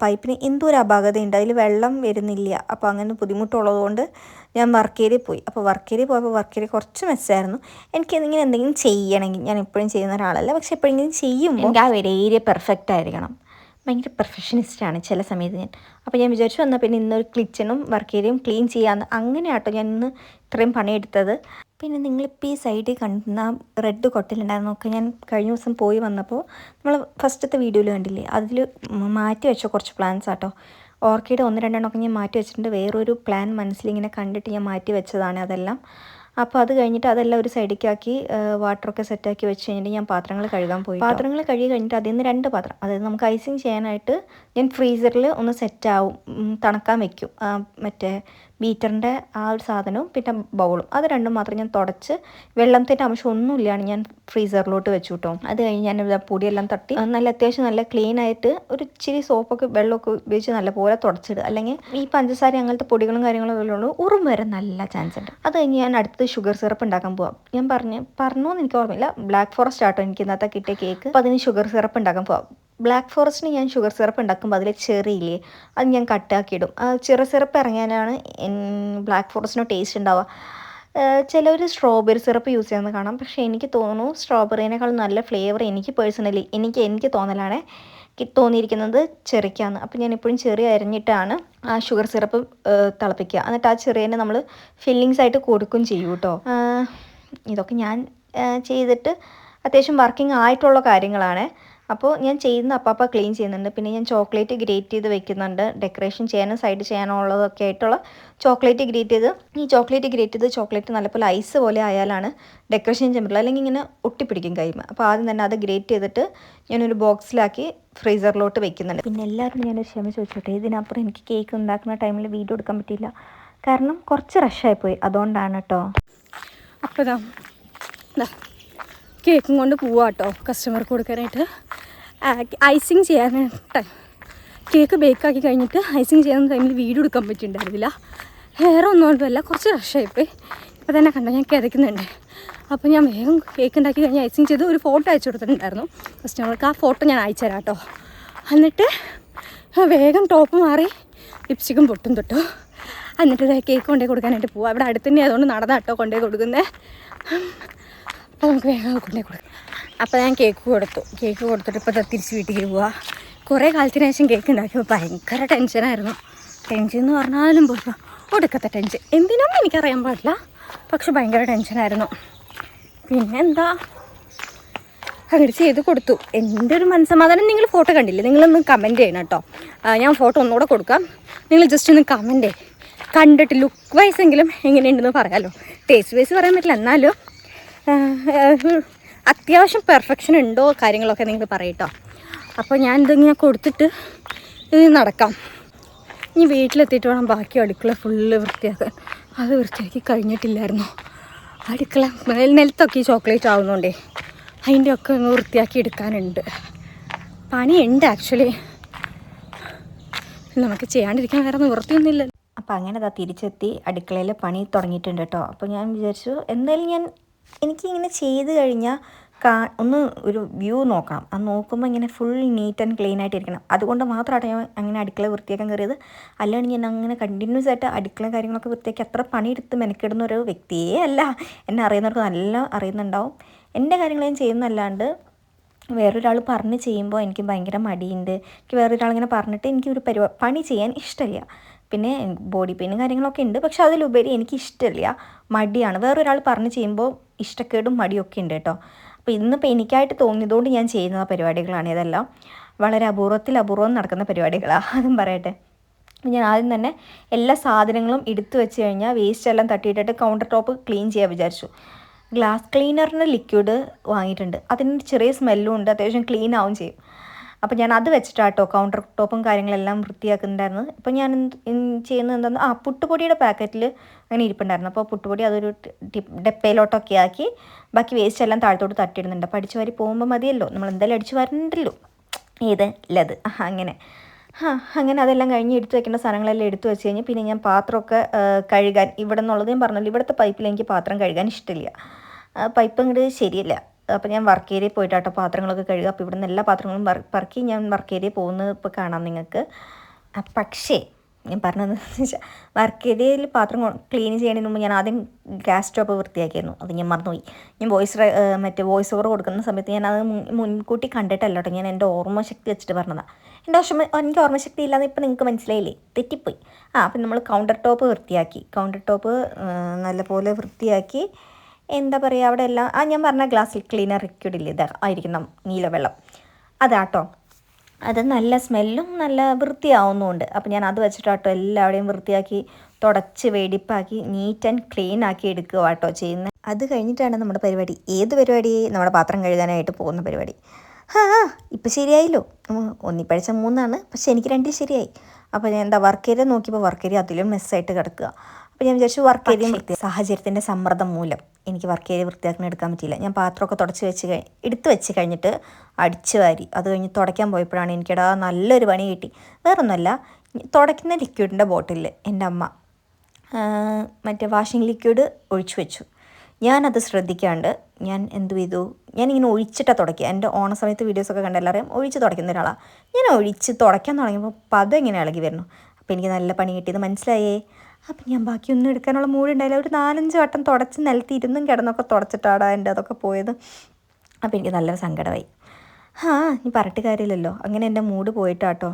പൈപ്പിന് എന്തോ ഒരു അപാകതയുണ്ട്. അതിൽ വെള്ളം വരുന്നില്ല. അപ്പോൾ അങ്ങനെ ബുദ്ധിമുട്ടുള്ളതുകൊണ്ട് ഞാൻ വർക്കേരി പോയി. അപ്പോൾ വർക്കേരി പോയപ്പോൾ വർക്കേരി കുറച്ച് മെസ്സായിരുന്നു എനിക്ക് എന്തെങ്കിലും എന്തെങ്കിലും ചെയ്യണമെങ്കിൽ ഞാൻ എപ്പോഴും ചെയ്യുന്ന ഒരാളല്ല. പക്ഷെ എപ്പോഴെങ്കിലും ചെയ്യുമ്പോൾ ആ ഒരു ഏരിയ പെർഫെക്റ്റ് ആയിരിക്കണം. ഭയങ്കര പെർഫെക്ഷനിസ്റ്റാണ് ചില സമയത്ത് ഞാൻ. അപ്പോൾ ഞാൻ വിചാരിച്ചു എന്നാൽ പിന്നെ ഇന്നൊരു കിച്ചണും വർക്ക് ഏരിയയും ക്ലീൻ ചെയ്യാമെന്ന് അങ്ങനെ ആട്ടോ ഞാൻ ഇന്ന് ഇത്രയും പണിയെടുത്തത്. പിന്നെ നിങ്ങളിപ്പോൾ ഈ സൈഡിൽ കണ്ടുന്ന റെഡ് കൊട്ടിലുണ്ടായിരുന്നു ഒക്കെ ഞാൻ കഴിഞ്ഞ ദിവസം പോയി വന്നപ്പോൾ നമ്മൾ ഫസ്റ്റത്തെ വീഡിയോയിൽ കണ്ടില്ലേ? അതിൽ മാറ്റി വെച്ച കുറച്ച് പ്ലാൻസ് ആട്ടോ. ഓർക്കിഡ് ഒന്ന് രണ്ടെണ്ണമൊക്കെ ഞാൻ മാറ്റി വെച്ചിട്ടുണ്ട്. വേറൊരു പ്ലാൻ മനസ്സിലിങ്ങനെ കണ്ടിട്ട് ഞാൻ മാറ്റി വെച്ചതാണ് അതെല്ലാം. അപ്പോൾ അത് കഴിഞ്ഞിട്ട് അതെല്ലാം ഒരു സൈഡിലേക്കാക്കി വാട്ടറൊക്കെ സെറ്റാക്കി വെച്ച് കഴിഞ്ഞിട്ട് ഞാൻ പാത്രങ്ങൾ കഴുകാൻ പോയി പാത്രങ്ങൾ കഴുകി കഴിഞ്ഞിട്ട് അതിൽ നിന്ന് രണ്ട് പാത്രം അതായത് നമുക്ക് ഐസിങ് ചെയ്യാനായിട്ട് ഞാൻ ഫ്രീസറിൽ ഒന്ന് സെറ്റാവും തണുക്കാൻ വെക്കും. മറ്റേ ബീറ്ററിന്റെ ആ ഒരു സാധനവും പിന്നെ ബൗളും. അത് രണ്ടും മാത്രം ഞാൻ തുടച്ച് വെള്ളത്തിന്റെ അംശം ഒന്നുമില്ലാണ് ഞാൻ ഫ്രീസറിലോട്ട് വെച്ചു കേട്ടോ അത് കഴിഞ്ഞ് ഞാൻ പൊടിയെല്ലാം തട്ടി. നല്ല അത്യാവശ്യം നല്ല ക്ലീൻ ആയിട്ട് ഒരു ഇച്ചിരി സോപ്പൊക്കെ വെള്ളമൊക്കെ ഉപയോഗിച്ച് നല്ലപോലെ തുടച്ചിടുക. അല്ലെങ്കിൽ ഈ പഞ്ചസാര അങ്ങനത്തെ പൊടികളും കാര്യങ്ങളും ഉള്ളതുകൊണ്ട് ഉറും വരെ നല്ല ചാൻസ് ഉണ്ട്. അത് കഴിഞ്ഞ് ഞാൻ അടുത്ത് ഷുഗർ സിറപ്പ് ഉണ്ടാക്കാൻ പോവാം. ഞാൻ പറഞ്ഞ് എന്ന് എനിക്ക് ഓർമ്മയില്ല. ബ്ലാക്ക് ഫോറസ്റ്റ് ആട്ടോ എനിക്ക് ഇന്നത്തെ കിട്ടിയ കേക്ക് അപ്പോൾ അതിന് ഷുഗർ സിറപ്പ് ഉണ്ടാക്കാൻ പോവാം. ബ്ലാക്ക് ഫോറസ്റ്റിന് ഞാൻ ഷുഗർ സിറപ്പ് ഉണ്ടാക്കുമ്പോൾ അതിൽ ചെറിയില്ലേ അത് ഞാൻ കട്ടാക്കിയിടും. ചെറു സിറപ്പ് ഇറങ്ങിയാലാണ് ബ്ലാക്ക് ഫോറസ്റ്റിന് ടേസ്റ്റ് ഉണ്ടാവുക. ചിലവർ സ്ട്രോബെറി സിറപ്പ് യൂസ് ചെയ്യുന്നത് കാണാം. പക്ഷേ എനിക്ക് തോന്നുന്നു സ്ട്രോബെറിനേക്കാൾ നല്ല ഫ്ലേവർ എനിക്ക് പേഴ്സണലി എനിക്ക് എനിക്ക് തോന്നലാണ് തോന്നിയിരിക്കുന്നത് ചെറിക്കാന്ന്. അപ്പോൾ ഞാൻ എപ്പോഴും ചെറിയ അരഞ്ഞിട്ടാണ് ആ ഷുഗർ സിറപ്പ് തിളപ്പിക്കുക. എന്നിട്ട് ആ ചെറിയനെ നമ്മൾ ഫില്ലിങ്സ് ആയിട്ട് കൊടുക്കും ചെയ്യും കേട്ടോ. ഇതൊക്കെ ഞാൻ ചെയ്തിട്ട് അത്യാവശ്യം വർക്കിംഗ് ആയിട്ടുള്ള കാര്യങ്ങളാണ്. അപ്പോൾ ഞാൻ ചെയ്യുന്ന അപ്പാപ്പ ക്ലീൻ ചെയ്യുന്നുണ്ട്. പിന്നെ ഞാൻ ചോക്ലേറ്റ് ഗ്രേറ്റ് ചെയ്ത് വെക്കുന്നുണ്ട്. ഡെക്കറേഷൻ ചെയ്യാനും സൈഡ് ചെയ്യാനുള്ളതൊക്കെ ആയിട്ടുള്ള ചോക്ലേറ്റ് ഗ്രേറ്റ് ചെയ്ത് ഈ ചോക്ലേറ്റ് ഗ്രേറ്റ് ചെയ്ത് ചോക്ലേറ്റ് നല്ലപോലെ ഐസ് പോലെ ആയാലാണ് ഡെക്കറേഷൻ ചെയ്യാൻ പറ്റുള്ളൂ അല്ലെങ്കിൽ ഇങ്ങനെ ഒട്ടിപ്പിടിക്കും കൈമ. അപ്പോൾ ആദ്യം തന്നെ അത് ഗ്രേറ്റ് ചെയ്തിട്ട് ഞാനൊരു ബോക്സിലാക്കി ഫ്രീസറിലോട്ട് വെക്കുന്നുണ്ട്. പിന്നെ എല്ലാവരും ഞാനൊരു ക്ഷമ ചോദിച്ചോട്ടെ. ഇതിനപ്പുറം എനിക്ക് കേക്ക് ഉണ്ടാക്കുന്ന ടൈമിൽ വീഡിയോ എടുക്കാൻ പറ്റിയില്ല. കാരണം കുറച്ച് റഷായിപ്പോയി അതുകൊണ്ടാണ് കേട്ടോ. അപ്പോൾ കേക്കും കൊണ്ട് പോവാം കേട്ടോ കസ്റ്റമർക്ക് കൊടുക്കാനായിട്ട്. ഐസിങ് ചെയ്യാനായിട്ട് കേക്ക് ബേക്കാക്കി കഴിഞ്ഞിട്ട് ഐസിങ് ചെയ്യുന്ന ടൈമിൽ വീഡിയോ എടുക്കാൻ പറ്റിയിട്ടുണ്ടായിരുന്നില്ല വേറെ ഒന്നും കൊണ്ടല്ല കുറച്ച് റഷായിപ്പോയി ഇപ്പോൾ തന്നെ കണ്ട ഞാൻ കിതയ്ക്കുന്നുണ്ട്. അപ്പോൾ ഞാൻ വേഗം കേക്ക് ഉണ്ടാക്കി കഴിഞ്ഞ് ഐസിങ് ചെയ്ത് ഒരു ഫോട്ടോ അയച്ചു കൊടുത്തിട്ടുണ്ടായിരുന്നു. കസ്റ്റമർക്ക് ആ ഫോട്ടോ ഞാൻ അയച്ചു തരാം കേട്ടോ എന്നിട്ട് വേഗം ടോപ്പ് മാറി ലിപ്സ്റ്റിക്കും പൊട്ടും തൊട്ടു. എന്നിട്ട് കേക്ക് കൊണ്ടുപോയി കൊടുക്കാനായിട്ട് പോവാം. ഇവിടെ അടുത്ത് തന്നെ ആയതുകൊണ്ട് നടന്ന കേട്ടോ കൊണ്ടുപോയി കൊടുക്കുന്നത് അപ്പോൾ നമുക്ക് വേഗം കൊണ്ടുപോയി കൊടുക്കാം. അപ്പോൾ ഞാൻ കേക്ക് കൊടുത്തു. കേക്ക് കൊടുത്തിട്ട് ഇപ്പോൾ തിരിച്ച് വീട്ടിലേക്ക് പോവാ. കുറേ കാലത്തിന് ശേഷം കേക്ക് ഉണ്ടാക്കിയപ്പോൾ ഭയങ്കര ടെൻഷനായിരുന്നു ടെൻഷൻ എന്ന് പറഞ്ഞാലും പോലും ഒടുക്കത്തെ ടെൻഷൻ എന്തിനൊന്നും എനിക്കറിയാൻ പാടില്ല. പക്ഷെ ഭയങ്കര ടെൻഷനായിരുന്നു പിന്നെന്താ? അങ്ങനെ ചെയ്ത് കൊടുത്തു. എന്റെ ഒരു മനസ്സമാധാനം നിങ്ങൾ ഫോട്ടോ കണ്ടില്ലേ? നിങ്ങളൊന്ന് കമന്റ് ചെയ്യണം കേട്ടോ. ഞാൻ ഫോട്ടോ ഒന്നുകൂടെ കൊടുക്കാം. നിങ്ങൾ ജസ്റ്റ് ഒന്ന് കമന്റ് കണ്ടിട്ട് ലുക്ക് വൈസ് എങ്കിലും എങ്ങനെയുണ്ടെന്ന് പറയാമല്ലോ ടേസ്റ്റ് വൈസ് പറയാൻ പറ്റില്ല. എന്നാലും അത്യാവശ്യം പെർഫെക്ഷൻ ഉണ്ടോ കാര്യങ്ങളൊക്കെ നിങ്ങൾ പറയട്ടോ. അപ്പോൾ ഞാൻ ഇതിങ്ങനെ കൊടുത്തിട്ട് ഇത് നടക്കാം. ഇനി വീട്ടിലെത്തിയിട്ട് വേണം ബാക്കി അടുക്കള ഫുള്ള് വൃത്തിയാക്കാൻ. അത് വൃത്തിയാക്കി കഴിഞ്ഞിട്ടില്ലായിരുന്നു. അടുക്കള മേൽ നിലത്തൊക്കെ ഈ ചോക്ലേറ്റ് ആവുന്നുണ്ടേ അതിന്റെ ഒക്കെ ഒന്ന് വൃത്തിയാക്കി എടുക്കാനുണ്ട്. പണിയുണ്ട് ആക്ച്വലി നമുക്ക് ചെയ്യാണ്ടിരിക്കാൻ വേറെ നിവൃത്തിയൊന്നുമില്ല അപ്പോൾ അങ്ങനെ അതാ തിരിച്ചെത്തി അടുക്കളയിൽ പണി തുടങ്ങിയിട്ടുണ്ട് കേട്ടോ. അപ്പോൾ ഞാൻ വിചാരിച്ചു എന്തായാലും ഞാൻ എനിക്കിങ്ങനെ ചെയ്ത് കഴിഞ്ഞാൽ കാ ഒന്ന് ഒരു വ്യൂ നോക്കാം അത് നോക്കുമ്പോൾ ഇങ്ങനെ ഫുൾ നീറ്റ് ആൻഡ് ക്ലീൻ ആയിട്ടിരിക്കണം. അതുകൊണ്ട് മാത്രമാണ് ഞാൻ അങ്ങനെ അടുക്കള വൃത്തിയാക്കാൻ കയറിയത്. അല്ലാണ്ട് ഞാൻ അങ്ങനെ കണ്ടിന്യൂസ് ആയിട്ട് അടുക്കള കാര്യങ്ങളൊക്കെ വൃത്തിയാക്കി അത്ര പണിയെടുത്ത് മെനക്കെടുന്ന ഒരു വ്യക്തിയേ അല്ല. എന്നെ അറിയുന്നവർക്ക് നല്ല അറിയുന്നുണ്ടാവും. എന്റെ കാര്യങ്ങൾ ഞാൻ ചെയ്യുന്നതല്ലാണ്ട് വേറൊരാൾ പറഞ്ഞ് ചെയ്യുമ്പോൾ എനിക്ക് ഭയങ്കര മടിയുണ്ട്. എനിക്ക് വേറൊരാളിങ്ങനെ പറഞ്ഞിട്ട് എനിക്ക് ഒരു പരിപാ പണി ചെയ്യാൻ ഇഷ്ടമില്ല പിന്നെ ബോഡി പെയിനും കാര്യങ്ങളൊക്കെ ഉണ്ട്. പക്ഷെ അതിലുപരി എനിക്ക് ഇഷ്ടമില്ല മടിയാണ്. വേറൊരാൾ പറഞ്ഞ് ചെയ്യുമ്പോൾ ഇഷ്ടക്കേടും മടിയൊക്കെ ഉണ്ട് കേട്ടോ. അപ്പോൾ ഇന്നിപ്പോൾ എനിക്കായിട്ട് തോന്നിയതുകൊണ്ട് ഞാൻ ചെയ്യുന്ന പരിപാടികളാണ്. ഇതെല്ലാം വളരെ അപൂർവത്തിൽ അപൂർവം നടക്കുന്ന പരിപാടികളാണ് അതും പറയട്ടെ. ഞാൻ ആദ്യം തന്നെ എല്ലാ സാധനങ്ങളും എടുത്തു വെച്ച് കഴിഞ്ഞാൽ വേസ്റ്റ് എല്ലാം തട്ടിയിട്ടിട്ട് കൗണ്ടർ ടോപ്പ് ക്ലീൻ ചെയ്യാൻ വിചാരിച്ചു. ഗ്ലാസ് ക്ലീനറിന്റെ ലിക്വിഡ് വാങ്ങിയിട്ടുണ്ട്. അതിന് ചെറിയ സ്മെല്ലും ഉണ്ട്. അത്യാവശ്യം ക്ലീൻ ആവും ചെയ്യും. അപ്പോൾ ഞാൻ അത് വെച്ചിട്ടാട്ടോ കൗണ്ടർ ടോപ്പും കാര്യങ്ങളെല്ലാം വൃത്തിയാക്കുന്നുണ്ടായിരുന്നത് ഇപ്പോൾ ഞാൻ ചെയ്യുന്നത് എന്താണെന്ന് ആ പുട്ടുപൊടിയുടെ പാക്കറ്റിൽ അങ്ങനെ ഇരിപ്പുണ്ടായിരുന്നു. അപ്പോൾ പുട്ടുപൊടി അതൊരു ഡെപ്പയിലോട്ടൊക്കെ ആക്കി ബാക്കി വേസ്റ്റ് എല്ലാം താഴത്തോട്ട് തട്ടിയിടുന്നുണ്ട്. അപ്പോൾ അടിച്ചു വാരി പോകുമ്പോൾ മതിയല്ലോ. നമ്മൾ എന്തായാലും അടിച്ചു വരണ്ടല്ലോ. ഏത് ലത് അങ്ങനെ. അങ്ങനെ അതെല്ലാം കഴിഞ്ഞ് എടുത്തു വെക്കേണ്ട സാധനങ്ങളെല്ലാം എടുത്തു വെച്ച് കഴിഞ്ഞ് പിന്നെ ഞാൻ പാത്രമൊക്കെ കഴുകാൻ ഇവിടെ നിന്നുള്ളത് പറഞ്ഞല്ലോ. ഇവിടുത്തെ പൈപ്പിൽ എനിക്ക് പാത്രം കഴുകാൻ ഇഷ്ടമില്ല. പൈപ്പ് അങ്ങോട്ട് ശരിയല്ല. അപ്പോൾ ഞാൻ വർക്ക് ഏരിയയിൽ പോയിട്ടാട്ടോ പാത്രങ്ങളൊക്കെ കഴുകുക. അപ്പോൾ ഇവിടുന്ന് എല്ലാ പാത്രങ്ങളും പറക്കി ഞാൻ വർക്ക് ഏരിയയിൽ പോകുന്നത് ഇപ്പോൾ കാണാം നിങ്ങൾക്ക്. പക്ഷേ ഞാൻ പറഞ്ഞതെന്ന് വെച്ചാൽ വർക്ക് ഏരിയയിൽ പാത്രം ക്ലീൻ ചെയ്യുന്നതിന് മുമ്പ് ഞാൻ ആദ്യം ഗ്യാസ് സ്റ്റോപ്പ് വൃത്തിയാക്കിയിരുന്നു അത് ഞാൻ മറന്നുപോയി. ഞാൻ വോയിസ് മറ്റേ വോയിസ് ഓവർ കൊടുക്കുന്ന സമയത്ത് ഞാൻ അത് മുൻകൂട്ടി കണ്ടിട്ടല്ല കേട്ടോ. ഞാൻ എന്റെ ഓർമ്മശക്തി വെച്ചിട്ട് പറഞ്ഞതാണ് എന്റെ ഓർമ്മ എനിക്ക് ഓർമ്മശക്തി ഇല്ലാന്ന് ഇപ്പോൾ നിങ്ങൾക്ക് മനസ്സിലായില്ലേ? തെറ്റിപ്പോയി. ആ അപ്പം നമ്മൾ കൗണ്ടർ ടോപ്പ് വൃത്തിയാക്കി. കൗണ്ടർ ടോപ്പ് നല്ലപോലെ വൃത്തിയാക്കി എന്താ പറയുക അവിടെ എല്ലാം ആ ഞാൻ പറഞ്ഞ ഗ്ലാസ്സിൽ ക്ലീനർ ലിക്വിഡ് ഇല്ല ഇത് ആയിരിക്കണം നീല വെള്ളം. അതാട്ടോ അത് നല്ല സ്മെല്ലും നല്ല വൃത്തിയാവുന്നുമുണ്ട് അപ്പോൾ ഞാൻ അത് വെച്ചിട്ടാട്ടോ എല്ലാവിടെയും വൃത്തിയാക്കി തുടച്ച് വെടിപ്പാക്കി നീറ്റ് ആൻഡ് ക്ലീൻ ആക്കി എടുക്കുക കേട്ടോ ചെയ്യുന്നത് അത് കഴിഞ്ഞിട്ടാണ് നമ്മുടെ പരിപാടി. ഏത് പരിപാടി? നമ്മുടെ പാത്രം കഴുകാനായിട്ട് പോകുന്ന പരിപാടി. ആ ഇപ്പം ശരിയായല്ലോ. ഒന്നിപ്പഴിച്ച മൂന്നാണ് പക്ഷെ എനിക്ക് രണ്ടും ശരിയായി. അപ്പോൾ ഞാൻ എന്താ വർക്ക് ഏരിയ നോക്കിയപ്പോൾ വർക്ക് ഏരിയ അതിലും മെസ്സായിട്ട് കിടക്കുക അപ്പോൾ ഞാൻ വിചാരിച്ചു വർക്ക് ഏരിയ വൃത്തി സാഹചര്യത്തിന്റെ സമ്മർദ്ദം മൂലം എനിക്ക് വർക്ക് ഏരിയ വൃത്തിയാക്കാൻ എടുക്കാൻ പറ്റിയില്ല. ഞാൻ പാത്രമൊക്കെ തുടച്ച് വെച്ച് കഴി എടുത്ത് വെച്ച് കഴിഞ്ഞിട്ട് അടിച്ച് വാരി. അത് കഴിഞ്ഞ് തുടയ്ക്കാൻ പോയപ്പോഴാണ് എനിക്കിടാ നല്ലൊരു പണി കിട്ടി. വേറൊന്നുമല്ല തുടയ്ക്കുന്ന ലിക്വിഡിന്റെ ബോട്ടിൽ എന്റെ അമ്മ മറ്റേ വാഷിംഗ് ലിക്വിഡ് ഒഴിച്ചു വെച്ചു. ഞാനത് ശ്രദ്ധിക്കാണ്ട് ഞാൻ എന്ത് ചെയ്തു? ഞാനിങ്ങനെ ഒഴിച്ചിട്ടാണ് തുടയ്ക്കുക. എന്റെ ഓണ സമയത്ത് വീഡിയോസൊക്കെ കണ്ട എല്ലാവരെയും ഒഴിച്ച് തുടയ്ക്കുന്ന ഒരാളാണ് ഞാൻ ഒഴിച്ച് തുടയ്ക്കാൻ തുടങ്ങിയപ്പോൾ പദം ഇങ്ങനെ ഇളകി വരുന്നു. അപ്പോൾ എനിക്ക് നല്ല പണി കിട്ടിയത് മനസ്സിലായേ? അപ്പം ഞാൻ ബാക്കിയൊന്നും എടുക്കാനുള്ള മൂടുണ്ടായില്ല ഒരു നാലഞ്ച് വട്ടം തുടച്ച് നിലത്തി ഇരുന്നും കിടന്നൊക്കെ തുടച്ചിട്ടാടാ എന്റെ അതൊക്കെ പോയത്. അപ്പോൾ എനിക്ക് നല്ലൊരു സങ്കടമായി. ആ നീ പറട്ട് കാര്യമില്ലല്ലോ. അങ്ങനെ എന്റെ മൂഡ് പോയിട്ടാട്ടോ.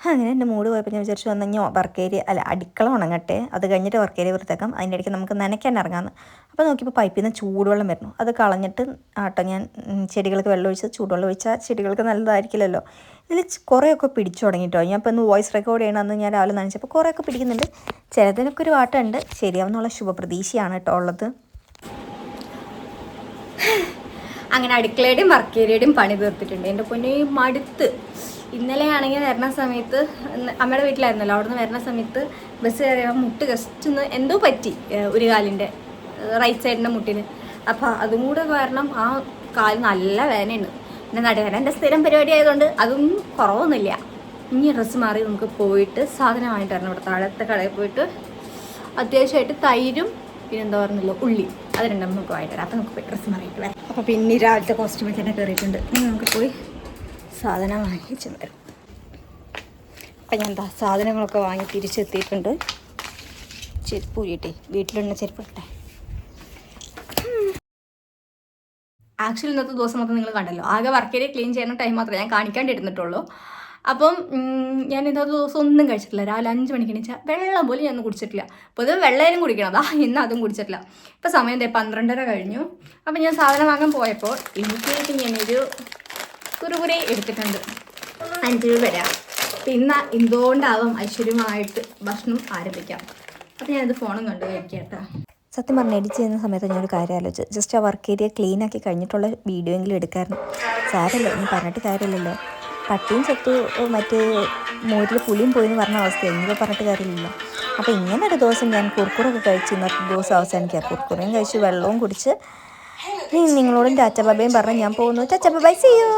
അങ്ങനെ എന്റെ മൂഡ് പോയപ്പോൾ ഞാൻ വിചാരിച്ചു വന്നു കഴിഞ്ഞാൽ വർക്ക് ഏരിയ അല്ല അടുക്കള ഉണങ്ങട്ടെ. അത് കഴിഞ്ഞിട്ട് വർക്ക് ഏരിയ വൃത്തിയാക്കാം. അതിന്റെ ഇടയ്ക്ക് നമുക്ക് നനയ്ക്കാൻ ഇറങ്ങാമെന്ന് അപ്പോൾ നോക്കിയപ്പോൾ പൈപ്പിൽ നിന്ന് ചൂടുവെള്ളം വരുന്നു. അത് കളഞ്ഞിട്ട് ആട്ടോ ഞാൻ ചെടികൾക്ക് വെള്ളം ഒഴിച്ച് ചൂടുവെള്ളം ഒഴിച്ചാൽ ചെടികൾക്ക് നല്ലതായിരിക്കില്ലല്ലോ. ഇതിൽ കുറേയൊക്കെ പിടിച്ചു തുടങ്ങിയിട്ടോ ഞാൻ ഇപ്പോൾ ഒന്ന് വോയിസ് റെക്കോർഡ് ചെയ്യണമെന്ന് ഞാൻ രാവിലെ നനച്ചപ്പോൾ കുറേയൊക്കെ പിടിക്കുന്നുണ്ട്. ചിലതിനൊക്കെ ഒരു വാട്ടമുണ്ട് ശരിയാവുന്നുള്ള ശുഭപ്രതീക്ഷയാണ് കേട്ടോ ഉള്ളത്. അങ്ങനെ അടുക്കളയുടെയും വർക്കേരിയുടെയും പണി തീർത്തിട്ടുണ്ട്. എന്റെ പൊന്നെ മടുത്ത്. ഇന്നലെ ആണെങ്കിൽ വരുന്ന സമയത്ത് അമ്മയുടെ വീട്ടിലായിരുന്നല്ലോ. അവിടെ നിന്ന് വരുന്ന സമയത്ത് ബസ് കയറിയപ്പോൾ മുട്ട് ജസ്റ്റ് ഒന്ന് എന്തോ പറ്റി ഒരു കാലിന്റെ റൈറ്റ് സൈഡിന്റെ മുട്ടിന്. അപ്പോൾ അതും കൂടെ കാരണം ആ കാൽ നല്ല വേദനയുണ്ട് പിന്നെ നടുവേന എന്റെ സ്ഥിരം പരിപാടി ആയതുകൊണ്ട് അതൊന്നും കുറവൊന്നുമില്ല. ഇനി ഡ്രസ്സ് മാറി നമുക്ക് പോയിട്ട് സാധനം വാങ്ങിയിട്ട് ഇവിടെ താഴത്തെ കടയിൽ പോയിട്ട്. അത്യാവശ്യമായിട്ട് തൈരും പിന്നെന്താ പറഞ്ഞല്ലോ ഉള്ളി. അത് രണ്ടും നമുക്ക് വാങ്ങിട്ട് വരാം അപ്പം നമുക്ക് പോയി ഡ്രസ്സ് മാറിയിട്ട് വരാം. അപ്പോൾ പിന്നെ രാവിലത്തെ കോസ്റ്റ്യൂമിൽ തന്നെ കയറിയിട്ടുണ്ട്. ഇനി നമുക്ക് പോയി സാധനം വാങ്ങിച്ചു വരാം. അപ്പം ഞാൻ എന്താ സാധനങ്ങളൊക്കെ വാങ്ങി തിരിച്ചെത്തിയിട്ടുണ്ട്. ചെരുപ്പ് ഊരിയിട്ടേ വീട്ടിലുള്ള ചെരുപ്പ് ഇട്ടെ. ആക്ച്വലി ഇന്നത്തെ ദിവസം മൊത്തം നിങ്ങൾ കണ്ടല്ലോ. ആകെ വർക്ക് ഏരിയ ക്ലീൻ ചെയ്യുന്ന ടൈം മാത്രമേ ഞാൻ കാണിക്കാണ്ടിരുന്നിട്ടുള്ളൂ. അപ്പം ഞാൻ ഇന്നത്തെ ദിവസം ഒന്നും കഴിച്ചിട്ടില്ല. രാവിലെ അഞ്ച് മണിക്ക് എണീച്ചാൽ വെള്ളം പോലും ഞാൻ കുടിച്ചിട്ടില്ല. പൊതുവെ വെള്ളയിലും കുടിക്കണതാ ഇന്ന് അതും കുടിച്ചിട്ടില്ല. ഇപ്പം സമയം ദേ പന്ത്രണ്ടര കഴിഞ്ഞു. അപ്പം ഞാൻ സാധനം വാങ്ങാൻ പോയപ്പോൾ എനിക്ക് ഞാനൊരു കുറുകുറെ എടുത്തിട്ടുണ്ട്. അഞ്ച് രൂപ വരാം പിന്നെ എന്തുകൊണ്ടാവും ഐശ്വര്യമായിട്ട് ഭക്ഷണം ആരംഭിക്കാം. അപ്പം ഞാനത് ഫോണും കണ്ടു കഴിക്കാം കേട്ടോ. സത്യം പറഞ്ഞ എഡിറ്റ് ചെയ്യുന്ന സമയത്ത് ഞാനൊരു കാര്യം ആലോചിച്ചു ജസ്റ്റ് ആ വർക്ക് ഏരിയ ക്ലീൻ ആക്കി കഴിഞ്ഞിട്ടുള്ള വീഡിയോ എങ്കിലും എടുക്കായിരുന്നു. സാരമില്ല ഒന്നും പറഞ്ഞിട്ട് കാര്യമില്ലല്ലോ. പട്ടിയും ചത്തു മറ്റേ മോരിൽ പുളിയും പോയി എന്ന് പറഞ്ഞ അവസ്ഥ എന്നിവ പറഞ്ഞിട്ട് കാര്യമില്ലല്ലോ. അപ്പോൾ ഇങ്ങനെ ഒരു ദിവസം ഞാൻ കുർക്കുറൊക്കെ കഴിച്ച് ഇന്നത്തെ ദിവസം അവസാനിക്കുക കുർക്കുറയും കഴിച്ച് വെള്ളവും കുടിച്ച് നിങ്ങളോടും ചാച്ചബാബയും പറഞ്ഞ് ഞാൻ പോകുന്നു. ചാച്ചബാബായി ചെയ്യൂ